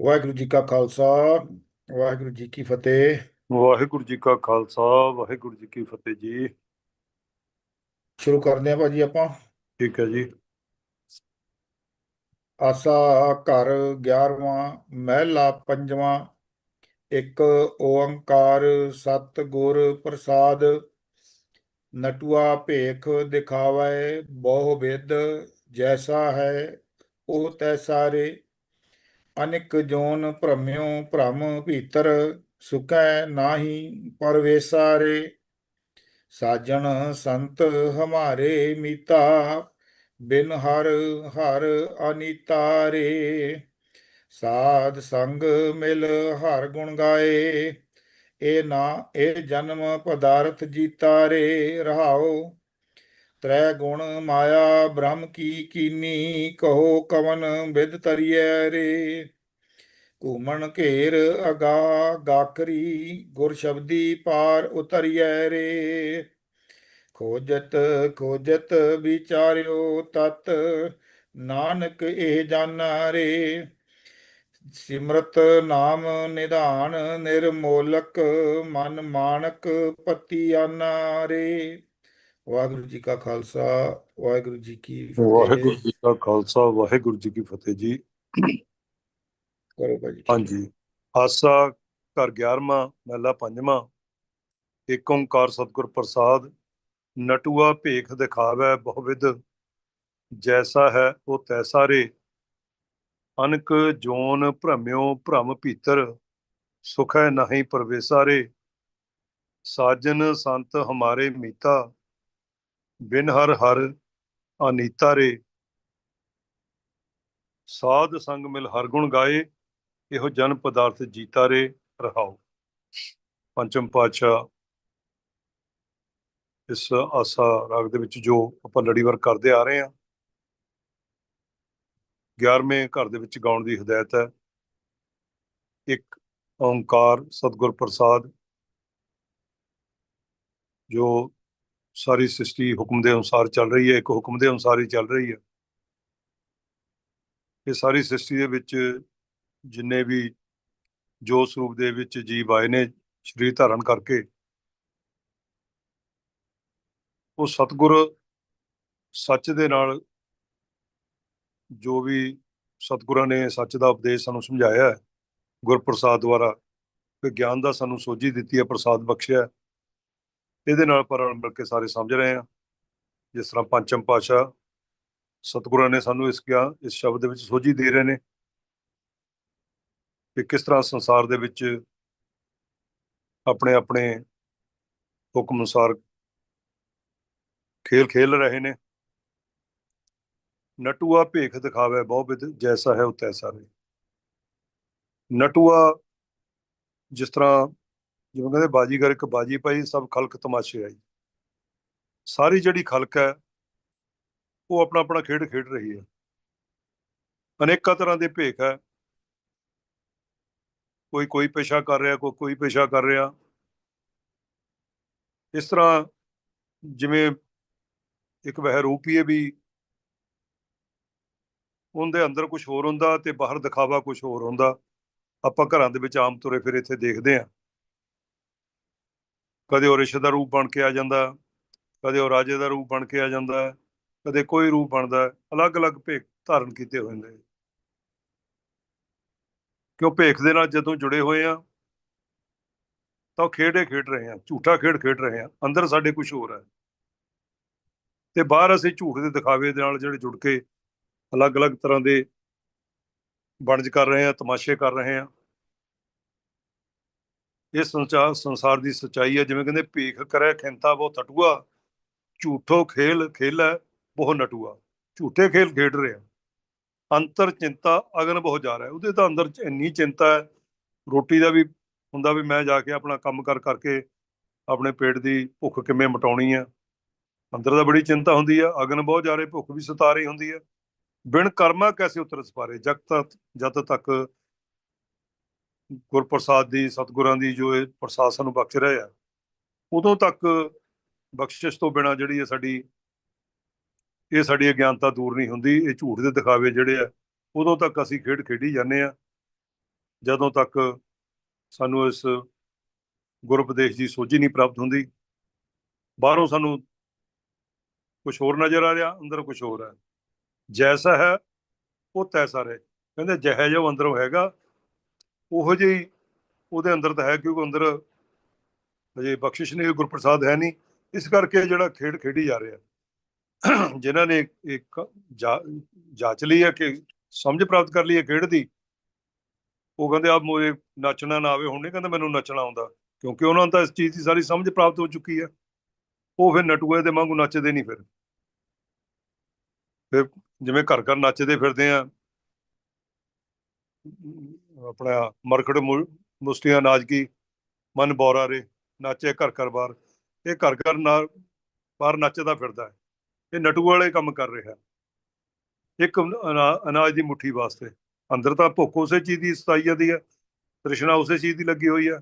ਵਾਹਿਗੁਰੂ ਜੀ ਕਾ ਖਾਲਸਾ ਵਾਹਿਗੁਰੂ ਜੀ ਕੀ ਫਤਿਹ। ਵਾਹਿਗੁਰੂ ਜੀ ਕਾ ਖਾਲਸਾ ਵਾਹਿਗੁਰੂ ਜੀ ਕੀ ਫਤਿਹ ਜੀ। ਸ਼ੁਰੂ ਕਰਦੇ ਹਾਂ ਭਾਜੀ ਆਪਾਂ। ਠੀਕ ਹੈ ਜੀ। ਆਸਾ ਘਰ 11ਵਾਂ ਮਹਿਲਾ ਪੰਜਵਾਂ ਇੱਕ ਓੰਕਾਰ ਸਤ ਗੁਰ ਪ੍ਰਸਾਦ। ਨਟੂਆ ਭੇਖ ਦਿਖਾਵੈ ਬਹੁ ਵਿਦ ਜੈਸਾ ਹੈ ਉਹ ਤੈਸਾ ਰੇ ਅਨਿਕ ਜੋਨ ਭ੍ਰਮਿਓ ਭ੍ਰਮ ਭੀਤਰ ਸੁਕੈ ਨਾਹੀ ਪਰਵੇਸਾ ਰੇ ਸਾਜਣ ਸੰਤ ਹਮਾਰੇ ਮੀਤਾ, ਬਿਨ ਹਰ ਹਰ ਅਨੀਤਾਰੇ। ਸਾਧ ਸੰਗ ਮਿਲ ਹਰ ਗੁਣ ਗਾਏ, ਇਹ ਨਾ ਇਹ ਜਨਮ ਪਦਾਰਥ ਜੀਤਾਰੇ ਰਹਾਓ ਤ੍ਰੈ ਗੁਣ ਮਾਇਆ ਬ੍ਰਹਮ ਕੀ ਕੀਨੀ ਕਹੋ ਕਵਨ ਵਿਦ ਤਰੀਐ ਰੇ। ਘੂਮਣ ਘੇਰ ਅਗਾ ਗਾਖਰੀ ਗੁਰ ਸ਼ਬਦੀ ਪਾਰ ਉਤਰੀਐ ਰੇ। ਖੋਜਤ ਖੋਜਤ ਵਿਚਾਰਿਓ ਤਤ ਨਾਨਕ ਇਹ ਜਾਣਾ ਰੇ। ਸਿਮਰਤ ਨਾਮ ਨਿਧਾਨ ਨਿਰਮੋਲਕ ਮਨ ਮਾਨਕ ਪਤੀ ਆਨਾ ਰੇ। ਵਾਹਿਗੁਰੂ ਜੀ ਕਾ ਖਾਲਸਾ ਵਾਹਿਗੁਰੂ ਜੀ ਕੀ ਫਤਿਹ। ਵਾਹਿਗੁਰੂ ਜੀ ਕਾ ਖਾਲਸਾ ਵਾਹਿਗੁਰੂ ਜੀ ਕੀ ਫਤਿਹ ਜੀ। ਕਰੋ ਭਾਜੀ ਹਾਂਜੀ ਆਸਾ ਘਰ 11ਵਾਂ ਮਹਿਲਾ ਪੰਜਵਾਂ। ਏਕ ਓੰਕਾਰ ਸਤਿਗੁਰ ਪ੍ਰਸਾਦ ਨਟੂਆ ਭੇਖ ਦਿਖਾਵੈ ਬਹੁਵਿਧ। ਜੈਸਾ ਹੈ ਉਹ ਤੈਸਾ ਰੇ। ਅਨਕ ਜੋਨ ਭ੍ਰਮਿਓ ਭ੍ਰਮ ਭੀਤਰ ਸੁਖੈ ਨਹੀਂ ਪਰਵੇਸਾ ਰੇ। ਸਾਜਨ ਸੰਤ ਹਮਾਰੇ ਮੀਤਾ। ਬਿਨ ਹਰ ਹਰ ਅਨੀਤਾ ਰੇ। ਸਾਧ ਸੰਗ ਮਿਲ ਹਰ ਗੁਣ ਗਾਏ, ਇਹੋ ਜਨ ਪਦਾਰਥ ਜੀਤਾ ਰੇ ਰਹਾਓ ਪੰਚਮ ਪਾਤਸ਼ਾਹ ਇਸ ਆਸਾ ਰਾਗ ਦੇ ਵਿੱਚ ਜੋ ਆਪਾਂ ਲੜੀਵਾਰ ਕਰਦੇ ਆ ਰਹੇ ਹਾਂ 11ਵੇਂ ਘਰ ਦੇ ਵਿੱਚ ਗਾਉਣ ਦੀ ਹਦਾਇਤ ਹੈ। ਇੱਕ ਓੰਕਾਰ ਸਤਿਗੁਰ ਪ੍ਰਸਾਦ, ਜੋ ਸਾਰੀ ਸ੍ਰਿਸ਼ਟੀ ਹੁਕਮ ਦੇ ਅਨੁਸਾਰ ਚੱਲ ਰਹੀ ਹੈ, ਇੱਕ ਹੁਕਮ ਦੇ ਅਨੁਸਾਰ ਹੀ ਚੱਲ ਰਹੀ ਹੈ। ਇਹ ਸਾਰੀ ਸ੍ਰਿਸ਼ਟੀ ਦੇ ਵਿੱਚ ਜਿੰਨੇ ਵੀ ਜੋ ਸਰੂਪ ਦੇ ਵਿੱਚ ਜੀਵ ਆਏ ਨੇ ਸਰੀਰ ਧਾਰਨ ਕਰਕੇ, ਉਹ ਸਤਿਗੁਰ ਸੱਚ ਦੇ ਨਾਲ ਜੋ ਵੀ ਸਤਿਗੁਰਾਂ ਨੇ ਸੱਚ ਦਾ ਉਪਦੇਸ਼ ਸਾਨੂੰ ਸਮਝਾਇਆ ਹੈ, ਗੁਰਪ੍ਰਸਾਦ ਦੁਆਰਾ ਤੇ ਗਿਆਨ ਦਾ ਸਾਨੂੰ ਸੋਝੀ ਦਿੱਤੀ ਹੈ, ਪ੍ਰਸਾਦ ਬਖਸ਼ਿਆ ਇਹਦੇ ਨਾਲ ਪਰ ਰਲ ਮਿਲ ਕੇ ਸਾਰੇ ਸਮਝ ਰਹੇ ਹਾਂ। ਜਿਸ ਤਰ੍ਹਾਂ ਪੰਚਮ ਪਾਸ਼ਾ ਸਤਿਗੁਰਾਂ ਨੇ ਸਾਨੂੰ ਇਸ ਗਿਆਨ ਇਸ ਸ਼ਬਦ ਦੇ ਵਿੱਚ ਸੋਝੀ ਦੇ ਰਹੇ ਨੇ ਕਿ ਕਿਸ ਤਰ੍ਹਾਂ ਸੰਸਾਰ ਦੇ ਵਿੱਚ ਆਪਣੇ ਆਪਣੇ ਹੁਕਮ ਅਨੁਸਾਰ ਖੇਲ ਖੇਲ ਰਹੇ ਨੇ। ਨਟੂਆ ਭੇਖ ਦਿਖਾਵੇ, ਬਹੁ ਵਿਦ ਜੈਸਾ ਹੈ ਉਹ ਤੈਸਾ ਰੇ ਨਟੂਆ ਜਿਸ ਤਰ੍ਹਾਂ ਜਿਵੇਂ ਕਹਿੰਦੇ ਬਾਜੀਗਰ ਇੱਕ ਬਾਜੀ ਪਾਈ ਸਭ ਖਲਕ ਤਮਾਸ਼ੇ ਆਈ ਸਾਰੀ ਜਿਹੜੀ ਖਲਕ ਹੈ, ਉਹ ਆਪਣਾ ਆਪਣਾ ਖੇਡ ਖੇਡ ਰਹੀ ਹੈ। ਅਨੇਕਾਂ ਤਰ੍ਹਾਂ ਦੇ ਭੇਖ ਹੈ। ਕੋਈ ਕੋਈ ਪੇਸ਼ਾ ਕਰ ਰਿਹਾ, ਕੋਈ ਕੋਈ ਪੇਸ਼ਾ ਕਰ ਰਿਹਾ। ਇਸ ਤਰ੍ਹਾਂ ਜਿਵੇਂ ਇੱਕ ਵਹਿਰੂਪੀਏ ਵੀ ਉਹਦੇ ਅੰਦਰ ਕੁਝ ਹੋਰ ਹੁੰਦਾ ਤੇ ਬਾਹਰ ਦਿਖਾਵਾ ਕੁਝ ਹੋਰ ਹੁੰਦਾ। ਆਪਾਂ ਘਰਾਂ ਦੇ ਵਿੱਚ ਆਮ ਤੁਰੇ ਫਿਰ ਇੱਥੇ ਦੇਖਦੇ ਆ ਕਦੇ ਉਹ ਰਿਸ਼ਤੇ ਦਾ ਰੂਪ ਬਣ ਕੇ ਆ ਜਾਂਦਾ, ਕਦੇ ਉਹ ਰਾਜੇ ਦਾ ਰੂਪ ਬਣ ਕੇ ਆ ਜਾਂਦਾ, ਕਦੇ ਕੋਈ ਰੂਪ ਬਣਦਾ, ਅਲੱਗ-ਅਲੱਗ ਭੇਖ ਧਾਰਨ ਕੀਤੇ ਹੋਏ ਨੇ ਕਿਉਂ ਭੇਖ ਦੇ ਨਾਲ ਜਦੋਂ ਜੁੜੇ ਹੋਏ ਆ, ਤਾਂ ਉਹ ਖੇਡੇ ਖੇਡ ਰਹੇ ਆ, ਝੂਠਾ ਖੇਡ ਖੇਡ ਰਹੇ ਆ, ਅੰਦਰ ਸਾਡੇ ਕੁਝ ਹੋਰ ਹੈ ਤੇ ਬਾਹਰ ਅਸੀਂ ਝੂਠ ਦੇ ਦਿਖਾਵੇ ਦੇ ਨਾਲ ਜਿਹੜੇ ਜੁੜ ਕੇ ਅਲੱਗ-ਅਲੱਗ ਤਰ੍ਹਾਂ ਦੇ ਬਣਜ ਕਰ ਰਹੇ ਆ, ਤਮਾਸ਼ੇ ਕਰ ਰਹੇ ਆ ਇਹ ਸੰਚਾਰ ਸੰਸਾਰ ਦੀ ਸਚਾਈ ਹੈ, ਜਿਵੇਂ ਕਹਿੰਦੇ ਭੀਖ ਕਰੇ, ਖਿੰਤਾ ਬਹੁ ਤਟੂਆ, ਝੂਠੋ ਖੇਲ ਖੇਲੈ ਬਹੁ ਨਟੂਆ। ਝੂਠੇ ਖੇਲ ਖੇਡ ਰਿਹਾ ਅੰਤਰ ਚਿੰਤਾ, ਅਗਨ ਬਹੁ ਜਾ ਰਿਹਾ। ਉਹਦੇ ਤਾਂ ਅੰਦਰ ਇੰਨੀ ਚਿੰਤਾ ਹੈ, ਰੋਟੀ ਦਾ ਵੀ ਹੁੰਦਾ ਵੀ ਮੈਂ ਜਾ ਕੇ ਆਪਣਾ ਕੰਮ ਕਰ ਕਰਕੇ ਆਪਣੇ ਪੇਟ ਦੀ ਭੁੱਖ ਕਿਵੇਂ ਮਿਟਾਉਣੀ ਆ ਅੰਦਰ ਤਾਂ ਬੜੀ ਚਿੰਤਾ ਹੁੰਦੀ ਆ ਅਗਨ ਬਹੁਤ ਜਾ ਰਹੀ, ਭੁੱਖ ਵੀ ਸਤਾ ਰਹੀ ਹੁੰਦੀ ਆ ਬਿਨ ਕਰਮਾ ਕੈਸੇ ਉਤਰ ਸਪਾਰੇ? ਜਦ ਤੱਕ ਜਦ ਤੱਕ ਗੁਰਪ੍ਰਸਾਦ ਦੀ, ਸਤਿਗੁਰਾਂ ਦੀ ਜੋ ਇਹ ਪ੍ਰਸਾਦ ਸਾਨੂੰ ਬਖਸ਼ ਰਹੇ ਆ, ਉਦੋਂ ਤੱਕ ਬਖਸ਼ਿਸ਼ ਤੋਂ ਬਿਨਾ ਜਿਹੜੀ ਹੈ ਸਾਡੀ, ਇਹ ਸਾਡੀ ਅਗਿਆਨਤਾ ਦੂਰ ਨਹੀਂ ਹੁੰਦੀ, ਇਹ ਝੂਠ ਦੇ ਦਿਖਾਵੇ ਜਿਹੜੇ ਆ, ਉਦੋਂ ਤੱਕ ਅਸੀਂ ਖੇਡ ਖੇਡੀ ਜਾਂਦੇ ਆ। ਜਦੋਂ ਤੱਕ ਸਾਨੂੰ ਇਸ ਗੁਰਪਦੇਸ਼ ਦੀ ਸੋਝੀ ਨਹੀਂ ਪ੍ਰਾਪਤ ਹੁੰਦੀ, ਬਾਹਰੋਂ ਸਾਨੂੰ ਕੁਝ ਹੋਰ ਨਜ਼ਰ ਆ ਰਿਹਾ, ਅੰਦਰ ਕੁਝ ਹੋਰ ਹੈ ਜੈਸਾ ਹੈ, ਉਹ ਤੈਸਾ ਰਹੇ। ਕਹਿੰਦੇ ਜਿਹੇ ਜੋ ਅੰਦਰੋਂ ਹੈਗਾ ਉਹੋ ਜਿਹੀ ਉਹਦੇ ਅੰਦਰ ਤਾਂ ਹੈ ਕਿਉਂਕਿ ਅੰਦਰ ਅਜੇ ਬਖਸ਼ਿਸ਼ ਨਹੀਂ ਗੁਰਪ੍ਰਸਾਦ ਹੈ ਨਹੀਂ। ਇਸ ਕਰਕੇ ਜਿਹੜਾ ਖੇਡ ਖੇਡੀ ਜਾ ਰਿਹਾ। ਜਿਨ੍ਹਾਂ ਨੇ ਇੱਕ ਜਾ- ਲਈ ਹੈ ਕਿ ਸਮਝ ਪ੍ਰਾਪਤ ਕਰ ਲਈ ਹੈ ਖੇਡ ਦੀ, ਉਹ ਕਹਿੰਦੇ ਆ ਮੋਰੇ ਨੱਚਣਾ ਨਾ ਆਵੇ। ਹੁਣ ਨਹੀਂ ਕਹਿੰਦੇ ਮੈਨੂੰ ਨੱਚਣਾ ਆਉਂਦਾ, ਕਿਉਂਕਿ ਉਹਨਾਂ ਨੂੰ ਤਾਂ ਇਸ ਚੀਜ਼ ਦੀ ਸਾਰੀ ਸਮਝ ਪ੍ਰਾਪਤ ਹੋ ਚੁੱਕੀ ਹੈ। ਉਹ ਫਿਰ ਨਟੂਏ ਦੇ ਵਾਂਗੂ ਨੱਚਦੇ ਨਹੀਂ ਫਿਰ। ਫਿਰ ਜਿਵੇਂ ਘਰ ਘਰ ਨੱਚਦੇ ਫਿਰਦੇ ਆ। ਆਪਣਾ ਮਰਕੜ ਮੁ- ਮੁਸਤੀਆਂ ਨਾਚ ਕੀ ਮਨ ਬੌਰਾ ਰੇ, ਨਾਚੇ ਘਰ ਘਰ ਬਾਰ ਇਹ ਘਰ ਘਰ ਨਾਲ ਬਾਹਰ ਨੱਚਦਾ ਫਿਰਦਾ ਹੈ। ਇਹ ਨਟੂ ਵਾਲੇ ਕੰਮ ਕਰ ਰਿਹਾ ਇੱਕ ਅਨਾ- ਅਨਾਜ ਦੀ ਮੁਠੀ ਵਾਸਤੇ। ਅੰਦਰ ਤਾਂ ਭੁੱਖ ਉਸੇ ਚੀਜ਼ ਦੀ ਸਤਾਈ ਜਾਂਦੀ ਹੈ। ਤ੍ਰਿਸ਼ਨਾ ਉਸੇ ਚੀਜ਼ ਦੀ ਲੱਗੀ ਹੋਈ ਹੈ।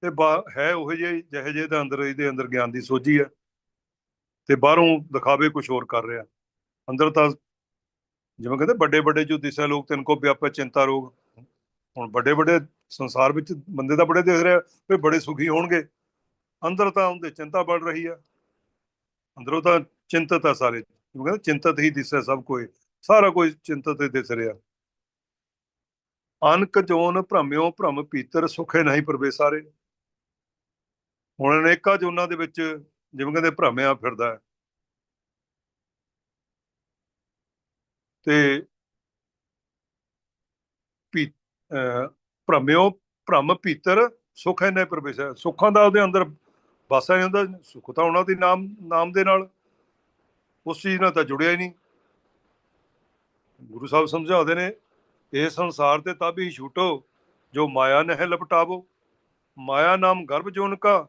ਤੇ ਬਾ- ਹੈ ਉਹ ਜਿਹੇ ਜਿਹੇ ਜਿਹੇ ਦੇ ਅੰਦਰ ਇਹਦੇ ਅੰਦਰ ਗਿਆਨ ਦੀ ਸੋਝੀ ਹੈ। ਤੇ ਬਾਹਰੋਂ ਦਿਖਾਵੇ ਕੁਝ ਹੋਰ ਕਰ ਰਿਹਾ। ਅੰਦਰ ਤਾਂ ਜਿਵੇਂ ਕਹਿੰਦੇ ਵੱਡੇ ਵੱਡੇ ਜੋ ਦਿਸਾ ਲੋਕ ਤਿੰਨ ਕੋ ਵਿਆਪਕ ਚਿੰਤਾ ਰੋਗ ਹੁਣ ਵੱਡੇ ਵੱਡੇ ਸੰਸਾਰ ਵਿੱਚ ਬੰਦੇ ਤਾਂ ਬੜੇ ਦਿਖ ਰਿਹਾ ਵੀ ਬੜੇ ਸੁਖੀ ਹੋਣਗੇ। ਅੰਦਰ ਤਾਂ ਉਹਦੇ ਚਿੰਤਾ ਵੱਧ ਰਹੀ ਹੈ ਅੰਦਰੋਂ ਤਾਂ ਚਿੰਤਤ ਹੈ ਸਾਰੇ। ਜਿਵੇਂ ਕਹਿੰਦੇ ਚਿੰਤਤ ਹੀ ਦਿਸੇ ਸਭ ਕੋਈ। ਸਾਰਾ ਕੋਈ ਚਿੰਤਤ ਹੀ ਦਿਸ ਰਿਹਾ। ਅਨਕ ਜੋਨ ਭ੍ਰਮਿਓ ਭ੍ਰਮ ਪੀਤਰ ਸੁਖੇ ਨਹੀਂ ਪਰਵੇ ਸਾਰੇ। ਹੁਣ ਅਨੇਕਾਂ ਜੋਨਾਂ ਦੇ ਵਿੱਚ ਜਿਵੇਂ ਕਹਿੰਦੇ ਭ੍ਰਮਿਆ ਫਿਰਦਾ। ਤੇ ਭ੍ਰਮਿਓ ਭ੍ਰਮ ਭੀਤਰ ਸੁਖ ਹੈ ਨਹੀਂ ਪਰਵੇਸ਼ ਸੁੱਖਾਂ ਦਾ ਉਹਦੇ ਅੰਦਰ ਵਾਸਾ ਨਹੀਂ ਹੁੰਦਾ, ਸੁੱਖ ਤਾਂ ਉਹਨਾਂ ਦੀ ਨਾਮ ਨਾਮ ਦੇ ਨਾਲ। ਉਸ ਚੀਜ਼ ਨਾਲ ਤਾਂ ਜੁੜਿਆ ਹੀ ਨਹੀਂ। ਗੁਰੂ ਸਾਹਿਬ ਸਮਝਾਉਂਦੇ ਨੇ, ਇਹ ਸੰਸਾਰ ਤੇ ਤਬ ਹੀ ਛੂਟੋ, ਜੋ ਮਾਇਆ ਨਹਿ ਲਪਟਾਵੋ। ਮਾਇਆ ਨਾਮ ਗਰਭ ਜੋਨ ਕਾ,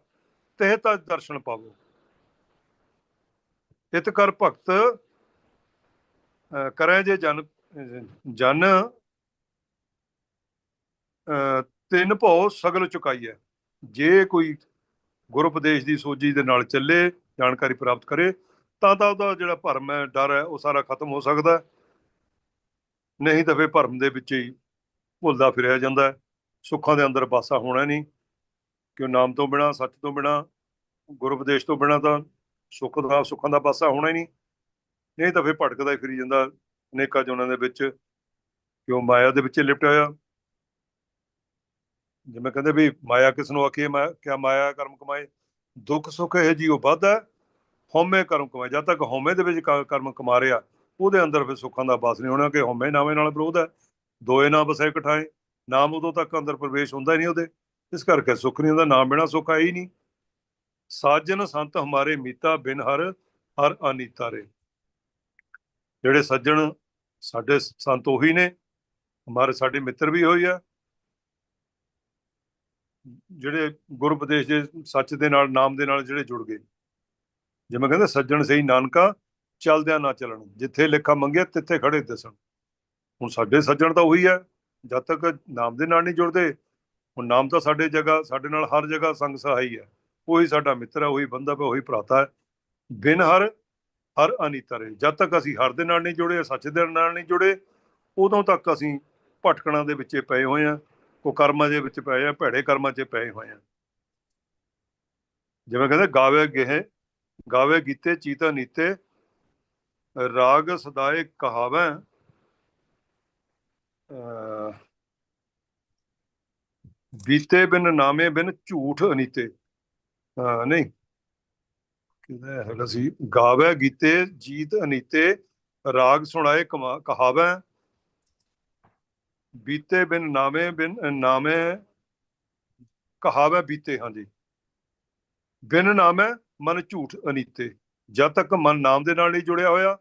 ਤਹਿ ਤਾ ਦਰਸ਼ਨ ਪਾਵੋ। ਇਤ ਕਰ ਭਗਤ, ਅਹ ਕਰੈ ਜੇ ਜਨ ਜਨ ਤਿੰਨ ਭਉ ਸਗਲ ਚੁਕਾਈ ਹੈ। ਜੇ ਕੋਈ ਗੁਰ ਉਪਦੇਸ਼ ਦੀ ਸੋਝੀ ਦੇ ਨਾਲ ਚੱਲੇ, ਜਾਣਕਾਰੀ ਪ੍ਰਾਪਤ ਕਰੇ, ਤਾਂ ਤਾਂ ਉਹਦਾ ਜਿਹੜਾ ਭਰਮ ਹੈ, ਡਰ ਹੈ, ਉਹ ਸਾਰਾ ਖਤਮ ਹੋ ਸਕਦਾ ਨਹੀਂ ਤਾਂ ਫਿਰ ਭਰਮ ਦੇ ਵਿੱਚ ਹੀ ਭੁੱਲਦਾ ਫਿਰਿਆ ਜਾਂਦਾ ਸੁੱਖਾਂ ਦੇ ਅੰਦਰ ਬਾਸਾ ਹੋਣਾ ਨਹੀਂ। ਕਿਉਂ ਨਾਮ ਤੋਂ ਬਿਨਾ, ਸੱਚ ਤੋਂ ਬਿਨਾ ਗੁਰ ਉਪਦੇਸ਼ ਤੋਂ ਬਿਨਾ ਤਾਂ ਸੁੱਖ ਦਾ, ਸੁੱਖਾਂ ਦਾ ਬਾਸਾ ਹੋਣਾ ਹੀ ਨਹੀਂ। ਨਹੀਂ ਤਾਂ ਫਿਰ ਭਟਕਦਾ ਹੀ ਫਿਰੀ ਜਾਂਦਾ ਅਨੇਕਾਂ ਜੋਨਾਂ ਦੇ ਵਿੱਚ, ਕਿਉਂ ਮਾਇਆ ਦੇ ਵਿੱਚ ਲਿਪਟਿਆ ਹੋਇਆ। ਜਿਵੇਂ ਕਹਿੰਦੇ ਵੀ ਮਾਇਆ ਕਿਸ ਨੂੰ ਆਖੀਏ, ਮੈਂ ਕਿਆ ਮਾਇਆ ਕਰਮ ਕਮਾਏ, ਦੁੱਖ ਸੁੱਖ ਇਹ ਜੀਉ ਵੱਧਦਾ ਹਉਮੈ ਕਰਮ ਕਮਾਏ, ਜਦ ਤੱਕ ਹਉਮੈ ਦੇ ਵਿੱਚ ਕਰਮ ਕਮਾ ਰਿਹਾ, ਉਹਦੇ ਅੰਦਰ ਫਿਰ ਸੁੱਖਾਂ ਦਾ ਵਾਸ ਨਹੀਂ ਹੋਣਾ ਕਿ ਹਉਮੈ ਨਾਵੇਂ ਨਾਲ ਵਿਰੋਧ ਹੈ, ਦੋਏ ਨਾ ਬਸੇ ਇਕਠਾਏ, ਨਾਮ ਉਦੋਂ ਤੱਕ ਅੰਦਰ ਪ੍ਰਵੇਸ਼ ਹੁੰਦਾ ਹੀ ਨਹੀਂ ਉਹਦੇ, ਇਸ ਕਰਕੇ ਸੁੱਖ ਨਹੀਂ ਹੁੰਦਾ, ਨਾਮ ਬਿਨਾ ਸੁੱਖ ਹੈ ਹੀ ਨਹੀਂ। ਸਾਜਨ ਸੰਤ ਹਮਾਰੇ ਮੀਤਾ ਬਿਨ ਹਰ ਹਰ ਅਨੀਤਾ ਰੇ ਜਿਹੜੇ ਸੱਜਣ ਸਾਡੇ ਸੰਤ ਉਹੀ ਨੇ, ਹਮਾਰੇ ਸਾਡੇ ਮਿੱਤਰ ਵੀ ਹੋਈ ਆ ਜਿਹੜੇ ਗੁਰਪਦੇਸ਼ ਦੇ ਸੱਚ ਦੇ ਨਾਲ, ਨਾਮ ਦੇ ਨਾਲ ਜਿਹੜੇ ਜੁੜ ਗਏ। ਜਿਵੇਂ ਕਹਿੰਦੇ ਸੱਜਣ ਸਹੀ ਨਾਨਕਾ, ਚੱਲਦਿਆਂ ਨਾ ਚੱਲਣ। ਜਿੱਥੇ ਲਿਖਾ ਮੰਗਿਆ, ਤਿੱਥੇ ਖੜੇ ਦਿਸਣ। ਹੁਣ ਸਾਡੇ ਸੱਜਣ ਤਾਂ ਉਹੀ ਹੈ, ਜਦ ਤੱਕ ਨਾਮ ਦੇ ਨਾਲ ਨਹੀਂ ਜੁੜਦੇ, ਹੁਣ ਨਾਮ ਤਾਂ ਸਾਡੇ ਜਗ੍ਹਾ, ਸਾਡੇ ਨਾਲ ਹਰ ਜਗ੍ਹਾ ਸੰਗ ਸਹਾਈ ਹੈ। ਉਹੀ ਸਾਡਾ ਮਿੱਤਰ ਹੈ, ਉਹੀ ਬੰਦਾ ਹੈ, ਉਹੀ ਭਰਾਤਾ ਹੈ। ਬਿਨ ਹਰ ਹਰ ਅਨੀਤਾ ਰੇ ਜਦ ਤੱਕ ਅਸੀਂ ਹਰ ਦੇ ਨਾਲ ਨਹੀਂ ਜੁੜੇ, ਸੱਚ ਦੇ ਨਾਲ ਨਹੀਂ ਜੁੜੇ, ਉਦੋਂ ਤੱਕ ਅਸੀਂ ਭਟਕਣਾ ਦੇ ਵਿੱਚ ਪਏ ਹੋਏ ਆ ਕੋ ਕਰਮਾਂ ਦੇ ਵਿੱਚ ਪਏ ਆ ਭੈੜੇ ਕਰਮਾਂ 'ਚ ਪਏ ਹੋਏ ਆ। ਜਿਵੇਂ ਕਹਿੰਦੇ ਗਾਵੇ ਗਏ ਗਾਵੇ ਗੀਤੇ ਚੀਤਾ ਨੀਤੇ ਰਾਗ ਸਦਾਏ ਕਹਾਵੈ। ਅਹ, ਬੀਤੇ ਬਿਨ ਨਾਮੇ ਬਿਨ ਝੂਠ ਅਨੀਤੇ। ਹਾਂ ਨਹੀਂ। ਕਿਹਦਾ ਹੈਗਾ ਸੀ? ਗਾਵੇ ਗੀਤੇ ਜੀਤ ਅਨੀਤੇ ਰਾਗ ਸੁਣਾਏ ਕਮਾ- ਕਹਾਵੈ। ਬੀਤੇ ਬਿਨ ਨਾਮੇ ਬਿਨ ਨਾਮੇ ਕਹਾਵੈ ਬੀਤੇ, ਹਾਂਜੀ। ਬਿਨ ਨਾਮੇ ਮਨ ਝੂਠ ਅਨੀਤੇ। ਜਦ ਤੱਕ ਮਨ ਨਾਮ ਦੇ ਨਾਲ ਨਹੀਂ ਜੁੜਿਆ ਹੋਇਆ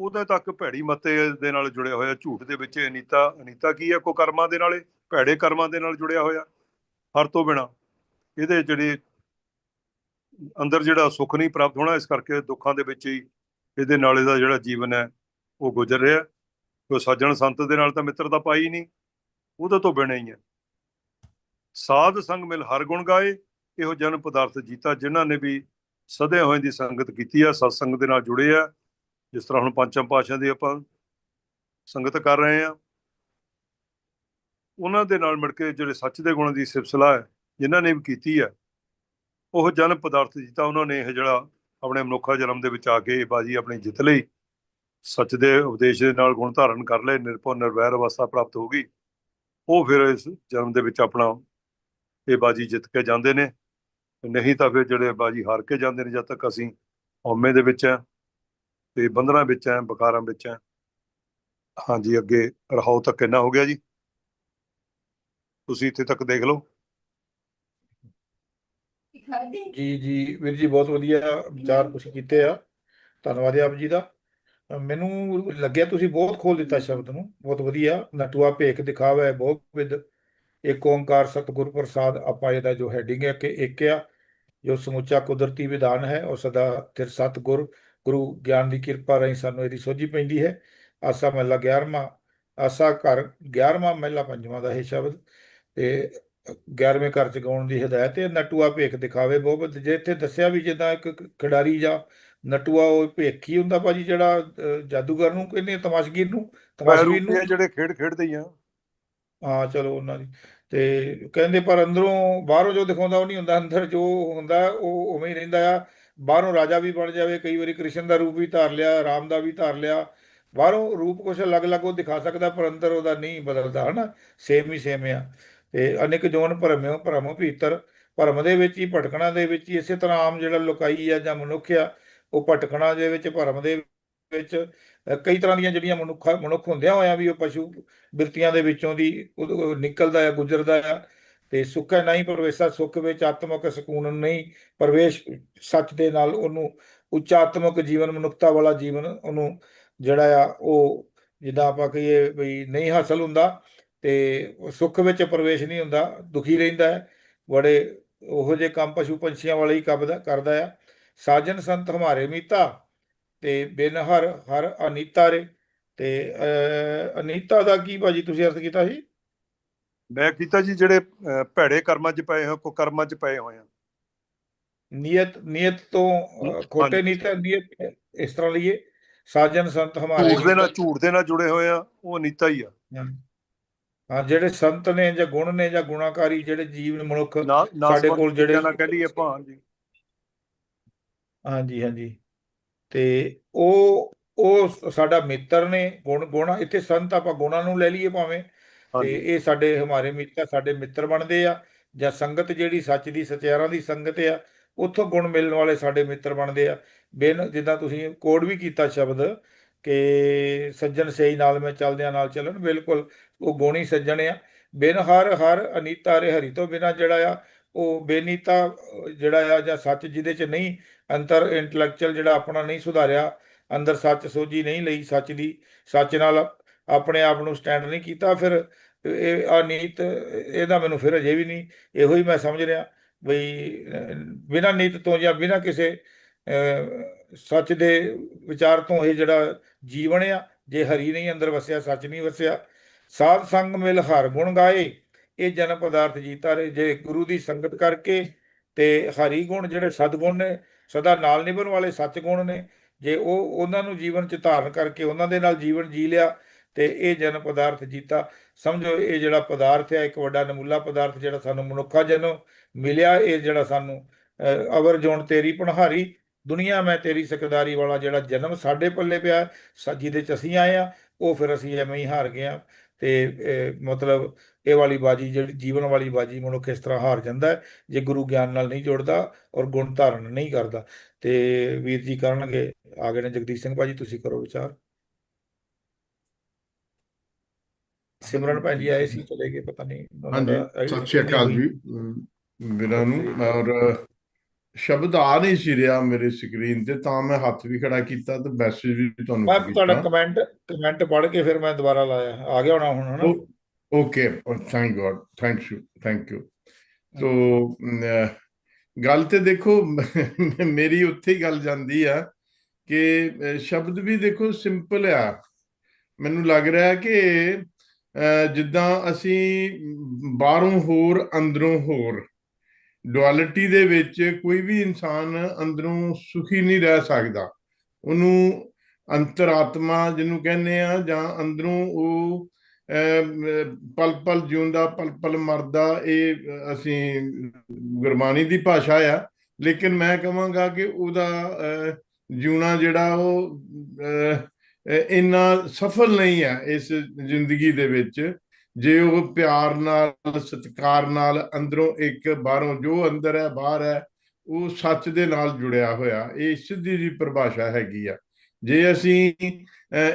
ਉਦੋਂ ਤੱਕ ਭੈੜੀ ਮਤੇ ਦੇ ਨਾਲ ਜੁੜਿਆ ਹੋਇਆ। ਝੂਠ ਦੇ ਵਿੱਚ ਅਨੀਤਾ ਅਨੀਤਾ ਕੀ ਹੈ? ਕੋ ਕਰਮਾਂ ਦੇ ਨਾਲੇ ਭੈੜੇ ਕਰਮਾਂ ਦੇ ਨਾਲ ਜੁੜਿਆ ਹੋਇਆ। ਹਰ ਤੋਂ ਬਿਨਾ। ਇਹਦੇ ਜਿਹੜੇ ਅੰਦਰ ਜਿਹੜਾ ਸੁੱਖ ਨਹੀਂ ਪ੍ਰਾਪਤ ਹੋਣਾ, ਇਸ ਕਰਕੇ ਦੁੱਖਾਂ ਦੇ ਵਿੱਚ ਹੀ ਇਹਦੇ ਨਾਲ ਇਹਦਾ ਜਿਹੜਾ ਜੀਵਨ ਹੈ, ਉਹ ਗੁਜ਼ਰ ਰਿਹਾ। ਉਹ ਸੱਜਣ ਸੰਤ ਦੇ ਨਾਲ ਤਾਂ ਮਿੱਤਰਤਾ ਪਾਈ ਨਹੀਂ, ਉਹਦੇ ਤੋਂ ਬਿਨਾਂ ਹੀ ਹੈ। ਸਾਧ ਸੰਗ ਮਿਲ ਹਰ ਗੁਣ ਗਾਏ, ਇਹੋ ਜਨ ਪਦਾਰਥ ਜੀਤਾ ਜਿਨ੍ਹਾਂ ਨੇ ਵੀ ਸਦੇ ਹੋਏ ਦੀ ਸੰਗਤ ਕੀਤੀ ਆ ਸਤਸੰਗ ਦੇ ਨਾਲ ਜੁੜੇ ਆ। ਜਿਸ ਤਰ੍ਹਾਂ ਹੁਣ ਪੰਚਮ ਪਾਤਸ਼ਾਹ ਦੀ ਆਪਾਂ ਸੰਗਤ ਕਰ ਰਹੇ ਆ। ਉਹਨਾਂ ਦੇ ਨਾਲ ਮਿਲ ਕੇ ਜਿਹੜੇ ਸੱਚ ਦੇ ਗੁਣ ਦੀ ਸਿਲਸਿਲਾ ਹੈ, ਜਿਨ੍ਹਾਂ ਨੇ ਵੀ ਕੀਤੀ ਹੈ ਉਹ ਜਨਮ ਪਦਾਰਥ ਜੀਤਾ, ਉਹਨਾਂ ਨੇ ਇਹ ਜਿਹੜਾ ਆਪਣੇ ਮਨੁੱਖਾ ਜਨਮ ਦੇ ਵਿੱਚ ਆ ਕੇ ਇਹ ਬਾਜੀ ਆਪਣੀ ਜਿੱਤ ਲਈ। ਸੱਚ ਦੇ ਉਪਦੇਸ਼ ਦੇ ਨਾਲ ਗੁਣ ਧਾਰਨ ਕਰ ਲਏ, ਨਿਰਭਉ ਨਿਰਵੈਰ ਅਵਸਥਾ ਪ੍ਰਾਪਤ ਹੋ ਗਈ। ਉਹ ਫਿਰ ਇਸ ਜਨਮ ਦੇ ਵਿੱਚ ਆਪਣਾ ਇਹ ਬਾਜੀ ਜਿੱਤ ਕੇ ਜਾਂਦੇ ਨੇ। ਨਹੀਂ ਤਾਂ ਫਿਰ ਜਿਹੜੇ ਬਾਜੀ ਹਾਰ ਕੇ ਜਾਂਦੇ ਨੇ, ਜਦ ਤੱਕ ਅਸੀਂ ਹਉਮੈ ਦੇ ਵਿੱਚ ਹੈ ਤੇ ਬੰਧਨਾਂ ਵਿੱਚ ਹੈ ਬੁਖਾਰਾਂ ਵਿੱਚ ਹੈ। ਹਾਂਜੀ, ਅੱਗੇ ਰਹਾਓ ਤੱਕ ਕਿੰਨਾ ਹੋ ਗਿਆ ਜੀ। ਤੁਸੀਂ ਇੱਥੇ ਤੱਕ ਦੇਖ ਲਓ। ਜੀ ਜੀ, ਵੀਰ ਜੀ, ਬਹੁਤ ਵਧੀਆ ਵਿਚਾਰ ਤੁਸੀਂ ਕੀਤੇ ਆ। ਧੰਨਵਾਦ ਆਪ ਜੀ ਦਾ। ਮੈਨੂੰ ਲੱਗਿਆ ਤੁਸੀਂ ਬਹੁਤ ਖੋਲ ਦਿੱਤਾ ਸ਼ਬਦ ਨੂੰ, ਬਹੁਤ ਵਧੀਆ। ਨਟੂਆ ਭੇਖ ਦਿਖਾਵੇ, ਬਹੁਤ ਵਿਦ ਏਕ ਓੰਕਾਰ ਸਤਿਗੁਰ ਪ੍ਰਸਾਦ ਆਪਾਂ ਇਹਦਾ ਜੋ ਹੈਡਿੰਗ ਹੈ ਕਿ ਇੱਕ ਆ, ਜੋ ਸਮੁੱਚਾ ਕੁਦਰਤੀ ਵਿਧਾਨ ਹੈ, ਉਹ ਸਦਾ ਤਿਰ ਸਤਿਗੁਰ, ਗੁਰੂ ਗਿਆਨ ਦੀ ਕਿਰਪਾ ਰਹੀ ਸਾਨੂੰ ਇਹਦੀ ਸੋਝੀ ਪੈਂਦੀ ਹੈ। ਆਸਾ ਮਹਿਲਾ 11ਵਾਂ ਆਸਾ ਘਰ 11ਵਾਂ ਮਹਿਲਾ ਪੰਜਵਾਂ ਦਾ ਇਹ ਸ਼ਬਦ। ਤੇ 11ਵੇਂ ਘਰ ਚ ਗਾਉਣ ਦੀ ਹਦਾਇਤ ਹੈ, ਨਟੂਆ ਭੇਖ ਦਿਖਾਵੇ, ਬਹੁਤ ਜੇ ਇੱਥੇ ਦੱਸਿਆ ਵੀ ਜਿੱਦਾਂ ਇੱਕ ਖਿਡਾਰੀ ਜਾਂ ਨਟੂਆ ਉਹ ਭੇਖੀ ਹੁੰਦਾ ਭਾਜੀ ਜਿਹੜਾ ਜਾਦੂਗਰ ਨੂੰ ਕਹਿੰਦੇ ਤਮਾਸ਼ਗੀਰ ਨੂੰ ਤਮਾਸ਼ਬੀਨ ਨੂੰ? ਜਿਹੜੇ ਖੇਡ ਖੇਡਦੇ ਹੀ ਆ। ਹਾਂ ਚਲੋ ਉਹਨਾਂ ਦੀ। ਤੇ ਕਹਿੰਦੇ ਪਰ ਅੰਦਰੋਂ ਬਾਹਰੋਂ ਜੋ ਦਿਖਾਉਂਦਾ ਉਹ ਨਹੀਂ ਹੁੰਦਾ ਅੰਦਰ ਜੋ ਹੁੰਦਾ ਉਹ ਉਵੇਂ ਹੀ ਰਹਿੰਦਾ ਆ। ਬਾਹਰੋਂ ਰਾਜਾ ਵੀ ਬਣ ਜਾਵੇ ਕਈ ਵਾਰੀ ਕ੍ਰਿਸ਼ਨ ਦਾ ਰੂਪ ਵੀ ਧਾਰ ਲਿਆ ਰਾਮ ਦਾ ਵੀ ਧਾਰ ਲਿਆ। ਬਾਹਰੋਂ ਰੂਪ ਕੁਛ ਅਲੱਗ-ਅਲੱਗ ਉਹ ਦਿਖਾ ਸਕਦਾ ਪਰ ਅੰਦਰ ਉਹਦਾ ਨਹੀਂ ਬਦਲਦਾ ਹਨਾ? ਸੇਮ ਹੀ ਸੇਮ ਆ। ਤੇ ਅਨੇਕ ਜੋਨ ਭਰਮਿਓ ਭਰਮ ਭੀਤਰ। ਭਰਮ ਦੇ ਵਿੱਚ ਹੀ ਭਟਕਣਾ ਦੇ ਵਿੱਚ ਹੀ ਇਸੇ ਤਰ੍ਹਾਂ ਆਮ ਜਿਹੜਾ ਲੋਕਾਈ ਆ ਜਾਂ ਮਨੁੱਖ ਆ ਉਹ ਭਟਕਣਾ ਦੇ ਵਿੱਚ, ਭਰਮ ਦੇ ਵਿੱਚ ਕਈ ਤਰ੍ਹਾਂ ਦੀਆਂ ਜਿਹੜੀਆਂ ਮਨੁੱਖ ਮਨੁੱਖ ਹੁੰਦਿਆਂ ਹੋਇਆਂ ਵੀ ਉਹ ਪਸ਼ੂ ਬਿਰਤੀਆਂ ਦੇ ਵਿੱਚੋਂ ਦੀ ਉਹ- ਨਿਕਲਦਾ ਆ, ਗੁਜ਼ਰਦਾ ਆ। ਤੇ ਸੁੱਖ ਹੈ ਨਹੀਂ ਪ੍ਰਵੇਸ਼ਾ, ਸੁੱਖ ਵਿੱਚ ਆਤਮਕ ਸਕੂਨ ਨਹੀਂ, ਪ੍ਰਵੇਸ਼ ਸੱਚ ਦੇ ਨਾਲ ਉਹਨੂੰ ਉੱਚ ਆਤਮਕ ਜੀਵਨ, ਮਨੁੱਖਤਾ ਵਾਲਾ ਜੀਵਨ ਉਹਨੂੰ ਜਿਹੜਾ ਆ, ਉਹ ਜਿੱਦਾਂ ਆਪਾਂ ਕਹੀਏ ਵੀ ਨਹੀਂ ਹਾਸਲ ਹੁੰਦਾ ਤੇ ਸੁੱਖ ਵਿੱਚ ਪ੍ਰਵੇਸ਼ ਨਹੀਂ ਹੁੰਦਾ, ਦੁਖੀ ਰਹਿੰਦਾ ਹੈ, ਬੜੇ ਉਹੋ ਜਿਹੇ ਕੰਮ ਪਸ਼ੂ ਪੰਛੀਆਂ ਵਾਲੇ ਹੀ ਕਰਦਾ ਕਰਦਾ ਆ। ਸਾਜਨ ਸੰਤ ਹਮਾਰੇ ਮੀਤਾ ਤੇ ਬਿਨ ਹਰ ਹਰ ਅਨੀਤਾ ਰੇ। ਤੇ ਅਨੀਤਾ ਦਾ ਕੀ ਭਾਜੀ ਤੁਸੀਂ ਅਰਥ ਕੀਤਾ ਸੀ? ਮੈਂ ਕੀਤਾ ਜੀ ਜਿਹੜੇ ਭੈੜੇ ਕਰਮਾਂ 'ਚ ਪਏ ਹੋ ਕੋ ਕਰਮਾਂ 'ਚ ਪਏ ਹੋਏ ਆ। ਨੀਅਤ ਨੀਅਤ ਤੋਂ ਖੋਟੇ। ਨੀਤ ਨੀਅਤ ਇਸ ਤਰ੍ਹਾਂ ਲਈਏ। ਸਾਜਨ ਸੰਤ ਹਮਾਰੇ ਝੂਠ ਦੇ ਨਾਲ। ਝੂਠ ਦੇ ਨਾਲ ਜੁੜੇ ਹੋਏ ਆ ਉਹ ਨੀਤਾ ਹੀ ਆ। ਹਾਂ। ਜਿਹੜੇ ਸੰਤ ਨੇ ਜਾਂ ਗੁਣ ਨੇ ਜਾਂ ਗੁਣਾਕਾਰੀ ਜਿਹੜੇ ਜੀਵ ਮਨੁੱਖ ਸਾਡੇ ਕੋਲ ਜਿਹੜੇ- ਨਾ ਕਹਿ ਲਈਏ ਆਪਾਂ ਹਾਂਜੀ। ਹਾਂਜੀ ਹਾਂਜੀ। ਤੇ ਉਹ ਉਹ ਸਾਡਾ ਮਿੱਤਰ ਨੇ ਗੁਣ ਗੁਣ ਇੱਥੇ ਸੰਤ ਆਪਾਂ ਗੁਣਾਂ ਨੂੰ ਲੈ ਲਈਏ ਭਾਵੇਂ। ਤੇ ਇਹ ਸਾਡੇ ਹਮਾਰੇ ਮਿੱਤਰ ਸਾਡੇ ਮਿੱਤਰ ਬਣਦੇ ਆ ਜਾਂ ਸੰਗਤ ਜਿਹੜੀ ਸੱਚ ਦੀ ਸਚਿਆਰਾਂ ਦੀ ਸੰਗਤ ਆ ਉੱਥੋਂ ਗੁਣ ਮਿਲਣ ਵਾਲੇ ਸਾਡੇ ਮਿੱਤਰ ਬਣਦੇ ਆ। ਬਿਨ ਜਿੱਦਾਂ ਤੁਸੀਂ ਕੋਡ ਵੀ ਕੀਤਾ ਸ਼ਬਦ ਕਿ ਸੱਜਣ ਸਹੀ ਨਾਲ ਮੈਂ ਚੱਲਦਿਆਂ ਨਾਲ ਚੱਲਣ ਬਿਲਕੁਲ ਉਹ ਗੁਣੀ ਸੱਜਣ ਆ। ਬਿਨ ਹਰ ਹਰ ਅਨੀਤਾ ਰੇ ਹਰੀ ਤੋਂ ਬਿਨਾ ਜਿਹੜਾ ਆ ਉਹ ਬੇਨੀਤਾ ਜਿਹੜਾ ਆ ਜਾਂ ਸੱਚ ਜਿਹਦੇ ਚ ਨਹੀਂ ਅੰਤਰ ਇੰਟੈਲੈਕਚੁਅਲ ਜਿਹੜਾ ਆਪਣਾ ਨਹੀਂ ਸੁਧਾਰਿਆ, ਅੰਦਰ ਸੱਚ ਸੋਝੀ ਨਹੀਂ ਲਈ ਸੱਚ ਦੀ, ਸੱਚ ਨਾਲ ਆਪਣੇ ਆਪ ਨੂੰ ਸਟੈਂਡ ਨਹੀਂ ਕੀਤਾ, ਫਿਰ ਇਹ ਆ ਨੀਤ, ਇਹਦਾ ਮੈਨੂੰ ਫਿਰ ਅਜੇ ਵੀ ਨਹੀਂ, ਇਹੋ ਹੀ ਮੈਂ ਸਮਝ ਰਿਹਾ ਬਈ, ਬਿਨਾਂ ਨੀਤ ਤੋਂ ਜਾਂ ਬਿਨਾਂ ਕਿਸੇ ਸੱਚ ਦੇ ਵਿਚਾਰ ਤੋਂ ਇਹ ਜਿਹੜਾ ਜੀਵਨ ਆ, ਜੇ ਹਰੀ ਨਹੀਂ ਅੰਦਰ ਵਸਿਆ, ਸੱਚ ਨਹੀਂ ਵਸਿਆ, ਸਾਧ ਸੰਗ ਮਿਲ ਹਰ ਗੁਣ ਗਾਏ, ਇਹ ਜਨਮ ਪਦਾਰਥ ਜੀਤਾ ਰੇ ਜੇ ਗੁਰੂ ਦੀ ਸੰਗਤ ਕਰਕੇ ਤੇ ਹਰੀ ਗੁਣ ਜਿਹੜੇ ਸਦਗੁਣ ਨੇ ਸਦਾ ਨਾਲ ਨਿਭਣ ਵਾਲੇ ਸੱਚ ਗੁਣ ਨੇ। ਜੇ ਉਹ ਉਹਨਾਂ ਨੂੰ ਜੀਵਨ ਚ ਧਾਰਨ ਕਰਕੇ ਉਹਨਾਂ ਦੇ ਨਾਲ ਜੀਵਨ ਜੀ ਲਿਆ, ਤੇ ਇਹ ਜਨ ਪਦਾਰਥ ਜੀਤਾ। ਸਮਝੋ, ਇਹ ਜਿਹੜਾ ਪਦਾਰਥ ਹੈ, ਇੱਕ ਵੱਡਾ ਨਮੂਲਾ ਪਦਾਰਥ ਜਿਹੜਾ ਸਾਨੂੰ ਮਨੁੱਖਾ ਜਨਮ ਮਿਲਿਆ, ਇਹ ਜਿਹੜਾ ਸਾਨੂੰ ਅਵਰ ਜੋਨ ਤੇਰੀ ਪਨਹਾਰੀ ਦੁਨੀਆ ਮੈਂ ਤੇਰੀ ਸਕਦਾਰੀ ਵਾਲਾ ਜਿਹੜਾ ਜਨਮ ਸਾਡੇ ਪੱਲੇ ਪਿਆ, ਸ- ਜਿਹਦੇ ਚ ਅਸੀਂ ਆਏ ਆ, ਉਹ ਫਿਰ ਅਸੀਂ ਐਵੇਂ ਹੀ ਹਾਰ ਗਏ ਆ। ਤੇ ਮਤਲਬ ਇਹ ਵਾਲੀ ਬਾਜੀ ਜਿਹੜੀ ਜੀਵਨ ਵਾਲੀ ਬਾਜੀ ਮਨੁੱਖ ਇਸ ਤਰ੍ਹਾਂ ਹਾਰ ਜਾਂਦਾ ਹੈ ਜੇ ਗੁਰੂ ਗਿਆਨ ਨਾਲ ਨਹੀਂ ਜੁੜਦਾ ਔਰ ਗੁਣ ਧਾਰਨ ਨਹੀਂ ਕਰਦਾ। ਤੇ ਵੀਰ ਜੀ ਕਰਨਗੇ ਆ ਗਏ ਨੇ ਜਗਦੀਸ਼ ਸਿੰਘ ਭਾਜੀ ਤੁਸੀਂ ਕਰੋ ਵਿਚਾਰ। ਸਿਮਰਨ ਭੈਣ ਜੀ ਆਏ ਸੀ ਚਲੇ ਗਏ ਪਤਾ ਨਹੀਂ ਹਾਂਜੀ ਸਤਿ ਸ਼੍ਰੀ ਅਕਾਲ। ਜੀ ਵੀਰਾਂ ਨੂੰ। ਔਰ ਸ਼ਬਦ ਆ ਨਹੀਂ ਸੀ ਰਿਹਾ ਮੇਰੇ ਸਕਰੀਨ ਤੇ ਤਾਂ ਮੈਂ ਹੱਥ ਵੀ ਖੜਾ ਕੀਤਾ ਤੇ ਮੈਸੇਜ ਵੀ ਤੁਹਾਨੂੰ ਮੈਂ ਤੁਹਾਡਾ ਕਮੈਂਟ ਕਮੈਂਟ ਪੜ੍ਹ ਕੇ ਫਿਰ ਮੈਂ ਦੁਬਾਰਾ ਲਾਇਆ। ਆ ਗਿਆ ਹੋਣਾ ਹੁਣ ਹਨਾ? Okay thank God thank you thank you ਤੋ ਅਮ, ਅਹ, ਗੱਲ ਤੇ ਦੇਖੋ ਮੇਰੀ ਉੱਥੇ ਗੱਲ ਜਾਂਦੀ ਆ ਕਿ ਸ਼ਬਦ ਵੀ ਦੇਖੋ ਸਿੰਪਲ ਆ। ਮੈਨੂੰ ਲੱਗ ਰਿਹਾ ਕਿ ਜਿੱਦਾਂ ਅਸੀਂ ਬਾਹਰੋਂ ਹੋਰ ਅੰਦਰੋਂ ਹੋਰ ਡੁਅਲਿਟੀ ਦੇ ਵਿੱਚ ਕੋਈ ਵੀ ਇਨਸਾਨ ਅੰਦਰੋਂ ਸੁਖੀ ਨਹੀਂ ਰਹਿ ਸਕਦਾ। ਉਹਨੂੰ ਅੰਤਰਾਤਮਾ ਜਿਹਨੂੰ ਕਹਿੰਦੇ ਆ ਜਾਂ ਅੰਦਰੋਂ ਉਹ ਪਲ ਪਲ ਜਿਉਂਦਾ, ਪਲ ਪਲ ਮਰਦਾ, ਇਹ ਅਸੀਂ ਗੁਰਬਾਣੀ ਦੀ ਭਾਸ਼ਾ ਆ। ਲੇਕਿਨ ਮੈਂ ਕਹਾਂਗਾ ਕਿ ਉਹਦਾ ਜਿਉਣਾ ਜਿਹੜਾ ਉਹ ਇੰਨਾ ਸਫਲ ਨਹੀਂ ਹੈ ਇਸ ਜ਼ਿੰਦਗੀ ਦੇ ਵਿੱਚ। ਜੇ ਉਹ ਪਿਆਰ ਨਾਲ, ਸਤਿਕਾਰ ਨਾਲ ਅੰਦਰੋਂ ਇੱਕ, ਬਾਹਰੋਂ ਜੋ ਅੰਦਰ ਹੈ, ਬਾਹਰ ਹੈ, ਉਹ ਸੱਚ ਦੇ ਨਾਲ ਜੁੜਿਆ ਹੋਇਆ, ਇਹ ਸਿੱਧੀ ਜੀ ਪਰਿਭਾਸ਼ਾ ਹੈਗੀ ਆ। ਜੇ ਅਸੀਂ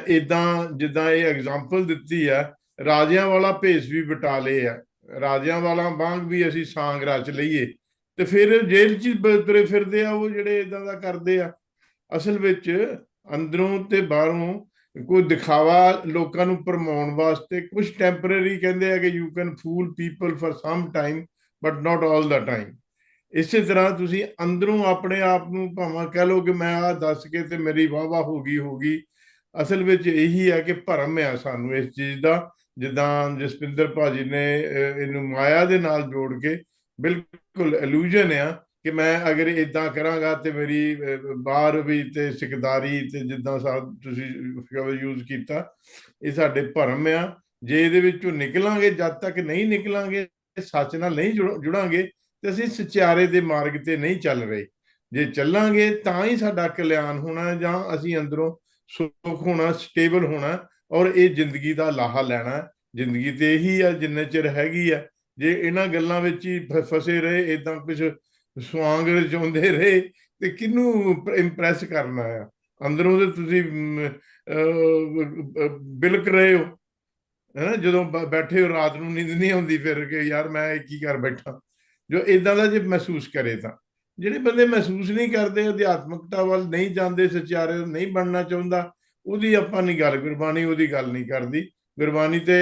ਇਦਾਂ ਜਿੱਦਾਂ ਇਹ ਐਗਜ਼ਾਮਪਲ ਦਿੱਤੀ ਆ ਰਾਜਿਆਂ ਵਾਲਾ ਭੇਸ ਵੀ ਵਟਾ ਲਏ ਆ। ਰਾਜਿਆਂ ਵਾਲਾ ਵਾਂਗ ਵੀ ਅਸੀਂ ਸਾਂਗ ਰਚ ਲਈਏ। ਤੇ ਫਿਰ ਜੇਲ੍ਹ 'ਚ ਤੁਰੇ ਫਿਰਦੇ ਆ, ਉਹ ਜਿਹੜੇ ਇਦਾਂ ਦਾ ਕਰਦੇ ਆ। ਅਸਲ ਵਿੱਚ ਅੰਦਰੋਂ ਤੇ ਬਾਹਰੋਂ ਕੋਈ ਦਿਖਾਵਾ ਲੋਕਾਂ ਨੂੰ ਭਰਮਾਉਣ ਵਾਸਤੇ ਕੁਝ ਟੈਂਪਰੇਰੀ ਕਹਿੰਦੇ ਆ ਕਿ you can fool people for some time but not all the time ਇਸੇ ਤਰ੍ਹਾਂ ਤੁਸੀਂ ਅੰਦਰੋਂ ਆਪਣੇ ਆਪ ਨੂੰ ਭਾਵੇਂ ਕਹਿ ਲਓ ਕਿ ਮੈਂ ਆ ਦੱਸ ਕੇ ਤੇ ਮੇਰੀ ਵਾਹ ਵਾਹ ਹੋ ਗਈ ਹੋ ਗਈ। ਅਸਲ ਵਿੱਚ ਇਹੀ ਹੈ ਕਿ ਭਰਮ ਹੈ ਸਾਨੂੰ ਇਸ ਚੀਜ਼ ਦਾ। ਜਿੱਦਾਂ ਜਸਪਿੰਦਰ ਭਾਜੀ ਨੇ ਇਹਨੂੰ ਮਾਇਆ ਦੇ ਨਾਲ ਜੋੜ ਕੇ ਬਿਲਕੁਲ ਇਲੂਜਨ ਆ ਕਿ ਮੈਂ ਅਗਰ ਇਦਾਂ ਕਰਾਂਗਾ ਤੇ ਮੇਰੀ ਬਾਹਰ ਵੀ ਤੇ ਸਿਕਦਾਰੀ ਤੇ ਜਿੱਦਾਂ ਸਾ, ਤੁਸੀਂ ਸ਼ਬਦ ਯੂਜ਼ ਕੀਤਾ, ਇਹ ਸਾਡੇ ਭਰਮ ਆ। ਜੇ ਇਹਦੇ ਵਿੱਚੋਂ ਨਿਕਲਾਂਗੇ, ਜਦ ਤੱਕ ਨਹੀਂ ਨਿਕਲਾਂਗੇ, ਸੱਚ ਨਾਲ ਨਹੀਂ ਜੁੜ- ਜੁੜਾਂਗੇ, ਤੇ ਅਸੀਂ ਸਚਿਆਰੇ ਦੇ ਮਾਰਗ ਤੇ ਨਹੀਂ ਚੱਲ ਰਹੇ। ਜੇ ਚੱਲਾਂਗੇ ਤਾਂ ਹੀ ਸਾਡਾ ਕਲਿਆਣ ਹੋਣਾ ਜਾਂ ਅਸੀਂ ਅੰਦਰੋਂ ਸੁੱਖ ਹੋਣਾ ਸਟੇਬਲ ਹੋਣਾ। ਔਰ ਇਹ ਜ਼ਿੰਦਗੀ ਦਾ ਲਾਹਾ ਲੈਣਾ ਜ਼ਿੰਦਗੀ ਤੇ ਇਹੀ ਆ, ਜਿੰਨੇ ਚਿਰ ਹੈਗੀ ਆ। ਜੇ ਇਹਨਾਂ ਗੱਲਾਂ ਵਿੱਚ ਹੀ ਫਸੇ ਰਹੇ ਇਦਾਂ ਕੁਝ ਸਵਾਂਗ ਰਚਾਉਂਦੇ ਰਹੇ, ਤੇ ਕਿਹਨੂੰ ਇੰਪ੍ਰੈਸ ਕਰਨਾ ਆ? ਅੰਦਰੋਂ ਤੇ ਤੁਸੀਂ ਬਿਲਕ ਰਹੇ ਹੋ। ਹੈਨਾ ਜਦੋਂ ਬ- ਬੈਠੇ ਹੋ, ਰਾਤ ਨੂੰ ਨੀਂਦ ਨਹੀਂ ਆਉਂਦੀ ਫਿਰ ਕਿ ਯਾਰ ਮੈਂ ਇਹ ਕੀ ਕਰ ਬੈਠਾ? ਜੋ ਇਦਾਂ ਦਾ ਜੇ ਮਹਿਸੂਸ ਕਰੇ ਤਾਂ। ਜਿਹੜੇ ਬੰਦੇ ਮਹਿਸੂਸ ਨਹੀਂ ਕਰਦੇ, ਅਧਿਆਤਮਕਤਾ ਵੱਲ ਨਹੀਂ ਜਾਂਦੇ ਸੱਚਾਰੇ ਨਹੀਂ ਬਣਨਾ ਚਾਹੁੰਦਾ ਉਹਦੀ ਆਪਾਂ ਨਹੀਂ ਗੱਲ, ਗੁਰਬਾਣੀ ਉਹਦੀ ਗੱਲ ਨਹੀਂ ਕਰਦੀ। ਗੁਰਬਾਣੀ ਤੇ